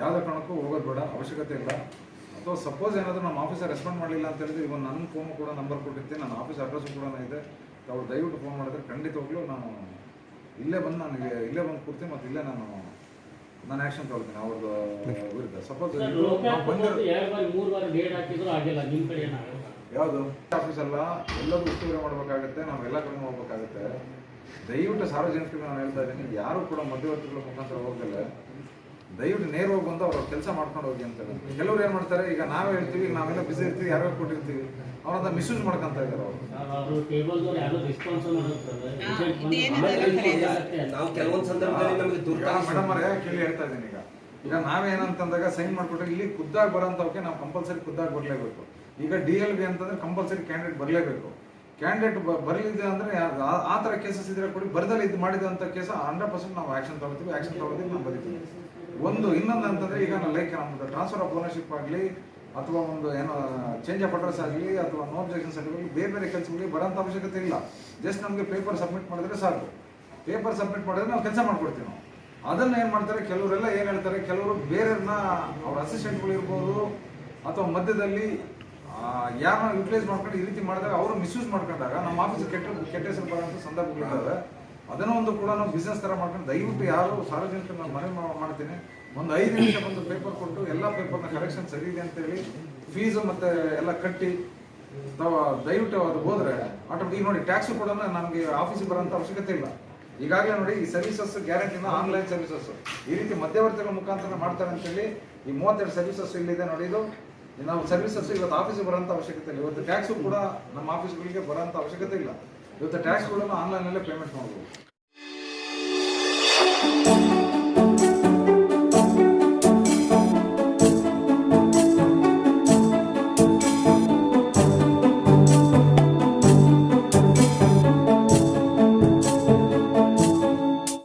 ಯಾವುದೇ ಕಾರಣಕ್ಕೂ ಹೋಗೋದು ಬೇಡ, ಅವಶ್ಯಕತೆ ಇಲ್ಲ. ಅಥವಾ ಸಪೋಸ್ ಏನಾದರೂ ನಮ್ಮ ಆಫೀಸರ್ ರೆಸ್ಪಾಂಡ್ ಮಾಡಲಿಲ್ಲ ಅಂತ ಹೇಳಿದ್ರೆ, ಇವಾಗ ನನ್ನ ಫೋನ್ ಕೂಡ ನಂಬರ್ ಕೊಟ್ಟಿರ್ತೀನಿ, ನನ್ನ ಆಫೀಸ್ ಅಡ್ರೆಸ್ ಕೂಡ ಇದೆ. ಅವ್ರು ದಯವಿಟ್ಟು ಫೋನ್ ಮಾಡಿದ್ರೆ ಖಂಡಿತವಾಗ್ಲೂ ನಾನು ಇಲ್ಲೇ ಬಂದು ನನಗೆ ಇಲ್ಲೇ ಬಂದು ಕೊಡ್ತೀನಿ ಮತ್ತು ಇಲ್ಲೇ ನಾನು ನಾನು ಆ್ಯಕ್ಷನ್ ತಗೊಳ್ತೀನಿ ಅವ್ರದ್ದು ವಿರುದ್ಧ ಸಪೋಸ್ ಮೂರು ಬಾರಿ ಡೇಟ್ ಹಾಕಿದ್ರು ಆಗಿಲ್ಲ ನಿಮ್ಮ ಕಡೆ ಯಾವುದು? ಆಫೀಸ್ ಅಲ್ಲ ಎಲ್ಲದೂ ಉಸ್ತುವಾರಿ ಮಾಡಬೇಕಾಗುತ್ತೆ ನಾವೆಲ್ಲ ಕಡಿಮೆ ಕಡೆ ಹೋಗ್ಬೇಕಾಗುತ್ತೆ ದಯವಿಟ್ಟು ಸಾರ್ವಜನಿಕರಿಗೆ ನಾನು ಹೇಳ್ತಾ ಇದ್ದೀನಿ ಯಾರು ಕೂಡ ಮಧ್ಯವರ್ತಿಗಳ ಮುಖಾಂತರ ಹೋಗಲ್ಲ ದಯವಿಟ್ಟು ನೇರವಾಗಿ ಬಂದು ಅವ್ರ ಕೆಲಸ ಮಾಡ್ಕೊಂಡು ಹೋಗಿ ಅಂತ ಕೆಲವ್ರು ಏನು ಮಾಡ್ತಾರೆ ಈಗ ನಾವೇ ಹೇಳ್ತೀವಿ ನಾವೆಲ್ಲ ಬಿಸಿ ಇರ್ತೀವಿ ಯಾರೋ ಕೊಟ್ಟಿರ್ತೀವಿ. ಅವ್ರನ್ನ ಮಿಸ್ಯೂಸ್ ಮಾಡ್ಕೊಂತ ಇದ್ದಾರೆ ನಾವು ಕೆಲವೊಂದು ಸಂದರ್ಭದಲ್ಲಿ ನಮಗೆ ಮೇಡಮ್ ಅವರೇ ಕೇಳಿ ಹೇಳ್ತಾ ಇದ್ದೀನಿ ಈಗ. ಈಗ ನಾವೇನಂತಂದಾಗ ಸೈನ್ ಮಾಡ್ಕೊಟ್ರೆ ಇಲ್ಲಿ ಖುದ್ದಾಗಿ ಬರೋಂಥವಕ್ಕೆ ನಾವು ಕಂಪಲ್ಸರಿ ಖುದ್ದಾಗಿ ಬರಲೇಬೇಕು. ಈಗ ಡಿ ಎಲ್ ಬಿ ಅಂತಂದ್ರೆ ಕಂಪಲ್ಸರಿ ಕ್ಯಾಂಡಿಡೇಟ್ ಬರಲೇಬೇಕು. ಕ್ಯಾಂಡಿಡೇಟ್ ಬರಲಿದೆ ಅಂದ್ರೆ ಆ- ಆ ಥರ ಕೇಸಸ್ ಇದ್ರೆ ಕೊಡಿ. ಬರದಲ್ಲಿ ಇದು ಮಾಡಿದಂಥ ಕೇಸ ಹಂಡ್ರೆಡ್ ಪರ್ಸೆಂಟ್ ನಾವು ಆಕ್ಷನ್ ತಗೋತೀವಿ. ಆಕ್ಷನ್ ತಗೋತೀವಿ ನಾವು ಬರೀತೀವಿ. ಒಂದು ಇನ್ನೊಂದು ಅಂತಂದ್ರೆ ಈಗ ಲೈಕ್ ನಮ್ಮದು ಟ್ರಾನ್ಸ್ಫರ್ ಆಫ್ ಓನರ್ಶಿಪ್ ಆಗಲಿ ಅಥವಾ ಒಂದು ಏನೋ ಚೇಂಜ್ ಆಫ್ ಅಡ್ರೆಸ್ ಆಗಲಿ ಅಥವಾ ನೋ ಅಬ್ಜೆಕ್ಷನ್ಸ್ ಆಗಲಿ ಬೇರೆ ಬೇರೆ ಕೆಲಸಗಳಿಗೆ ಬರೋಂಥ ಅವಶ್ಯಕತೆ ಇಲ್ಲ. ಜಸ್ಟ್ ನಮಗೆ ಪೇಪರ್ ಸಬ್ಮಿಟ್ ಮಾಡಿದ್ರೆ ಸಾಕು. ಪೇಪರ್ ಸಬ್ಮಿಟ್ ಮಾಡಿದ್ರೆ ನಾವು ಕೆಲಸ ಮಾಡ್ಕೊಡ್ತೀವಿ ನಾವು. ಅದನ್ನು ಏನು ಮಾಡ್ತಾರೆ? ಕೆಲವರೆಲ್ಲ ಏನು ಹೇಳ್ತಾರೆ? ಕೆಲವರು ಬೇರೆಯವ್ರನ್ನ ಅವ್ರ ಅಸಿಸ್ಟೆಂಟ್ಗಳು ಇರ್ಬೋದು ಅಥವಾ ಮಧ್ಯದಲ್ಲಿ ಯಾರನ್ನ ಯುಟಿಲೈಸ್ ಮಾಡ್ಕೊಂಡು ಈ ರೀತಿ ಮಾಡಿದಾಗ ಅವರು ಮಿಸ್ಯೂಸ್ ಮಾಡ್ಕೊಂಡಾಗ ನಮ್ಮ ಆಫೀಸ್ ಕೆಟ್ಟ ಕೆಟ್ಟ ಹೆಸರು ಬರೋಂಥ ಸಂದರ್ಭಗಳಿದ್ದಾವೆ. ಅದನ್ನು ಒಂದು ಕೂಡ ನಾವು ಬಿಸ್ನೆಸ್ ಥರ ಮಾಡ್ಕೊಂಡು ದಯವಿಟ್ಟು ಯಾರು ಸಾರ್ವಜನಿಕರು ನಾನು ಮನವಿ ಮಾಡ್ತೀನಿ. ಒಂದು ಐದು ನಿಮಿಷ ಬಂದು ಪೇಪರ್ ಕೊಟ್ಟು ಎಲ್ಲ ಪೇಪರ್ನ ಕರೆಕ್ಷನ್ ಸರಿ ಇದೆ ಅಂತೇಳಿ ಫೀಸು ಮತ್ತೆ ಎಲ್ಲ ಕಟ್ಟಿ ತಾವು ದಯವಿಟ್ಟು ಅದು ಹೋದ್ರೆ ಆಟೋಮೆಟಿಕ್ ನೋಡಿ ಟ್ಯಾಕ್ಸು ಕೂಡ ನಮಗೆ ಆಫೀಸಿಗೆ ಬರೋಂಥ ಅವಶ್ಯಕತೆ ಇಲ್ಲ. ಈಗಾಗಲೇ ನೋಡಿ, ಈ ಸರ್ವಿಸಸ್ ಗ್ಯಾರಂಟಿನ ಆನ್ಲೈನ್ ಸರ್ವಿಸಸ್ ಈ ರೀತಿ ಮಧ್ಯವರ್ತಿಗಳ ಮುಖಾಂತರ ಮಾಡ್ತಾರೆ ಅಂತೇಳಿ ಈ ಮೂವತ್ತೆರಡು ಸರ್ವಿಸಸ್ ಇಲ್ಲಿದೆ ನೋಡಿ ಇದು. ನಾವು ಸರ್ವಿಸಸ್ ಇವತ್ತು ಆಫೀಸಿಗೆ ಬರೋಂಥ ಅವಶ್ಯಕತೆ ಇಲ್ಲ. ಇವತ್ತು ಟ್ಯಾಕ್ಸು ಕೂಡ ನಮ್ಮ ಆಫೀಸ್ಗಳಿಗೆ ಬರೋಂಥ ಅವಶ್ಯಕತೆ ಇಲ್ಲ. ಇವತ್ತು ಟ್ಯಾಕ್ಸ್ ಕೂಡ ಆನ್ಲೈನಲ್ಲೇ ಪೇಮೆಂಟ್ ಮಾಡ್ಬೋದು.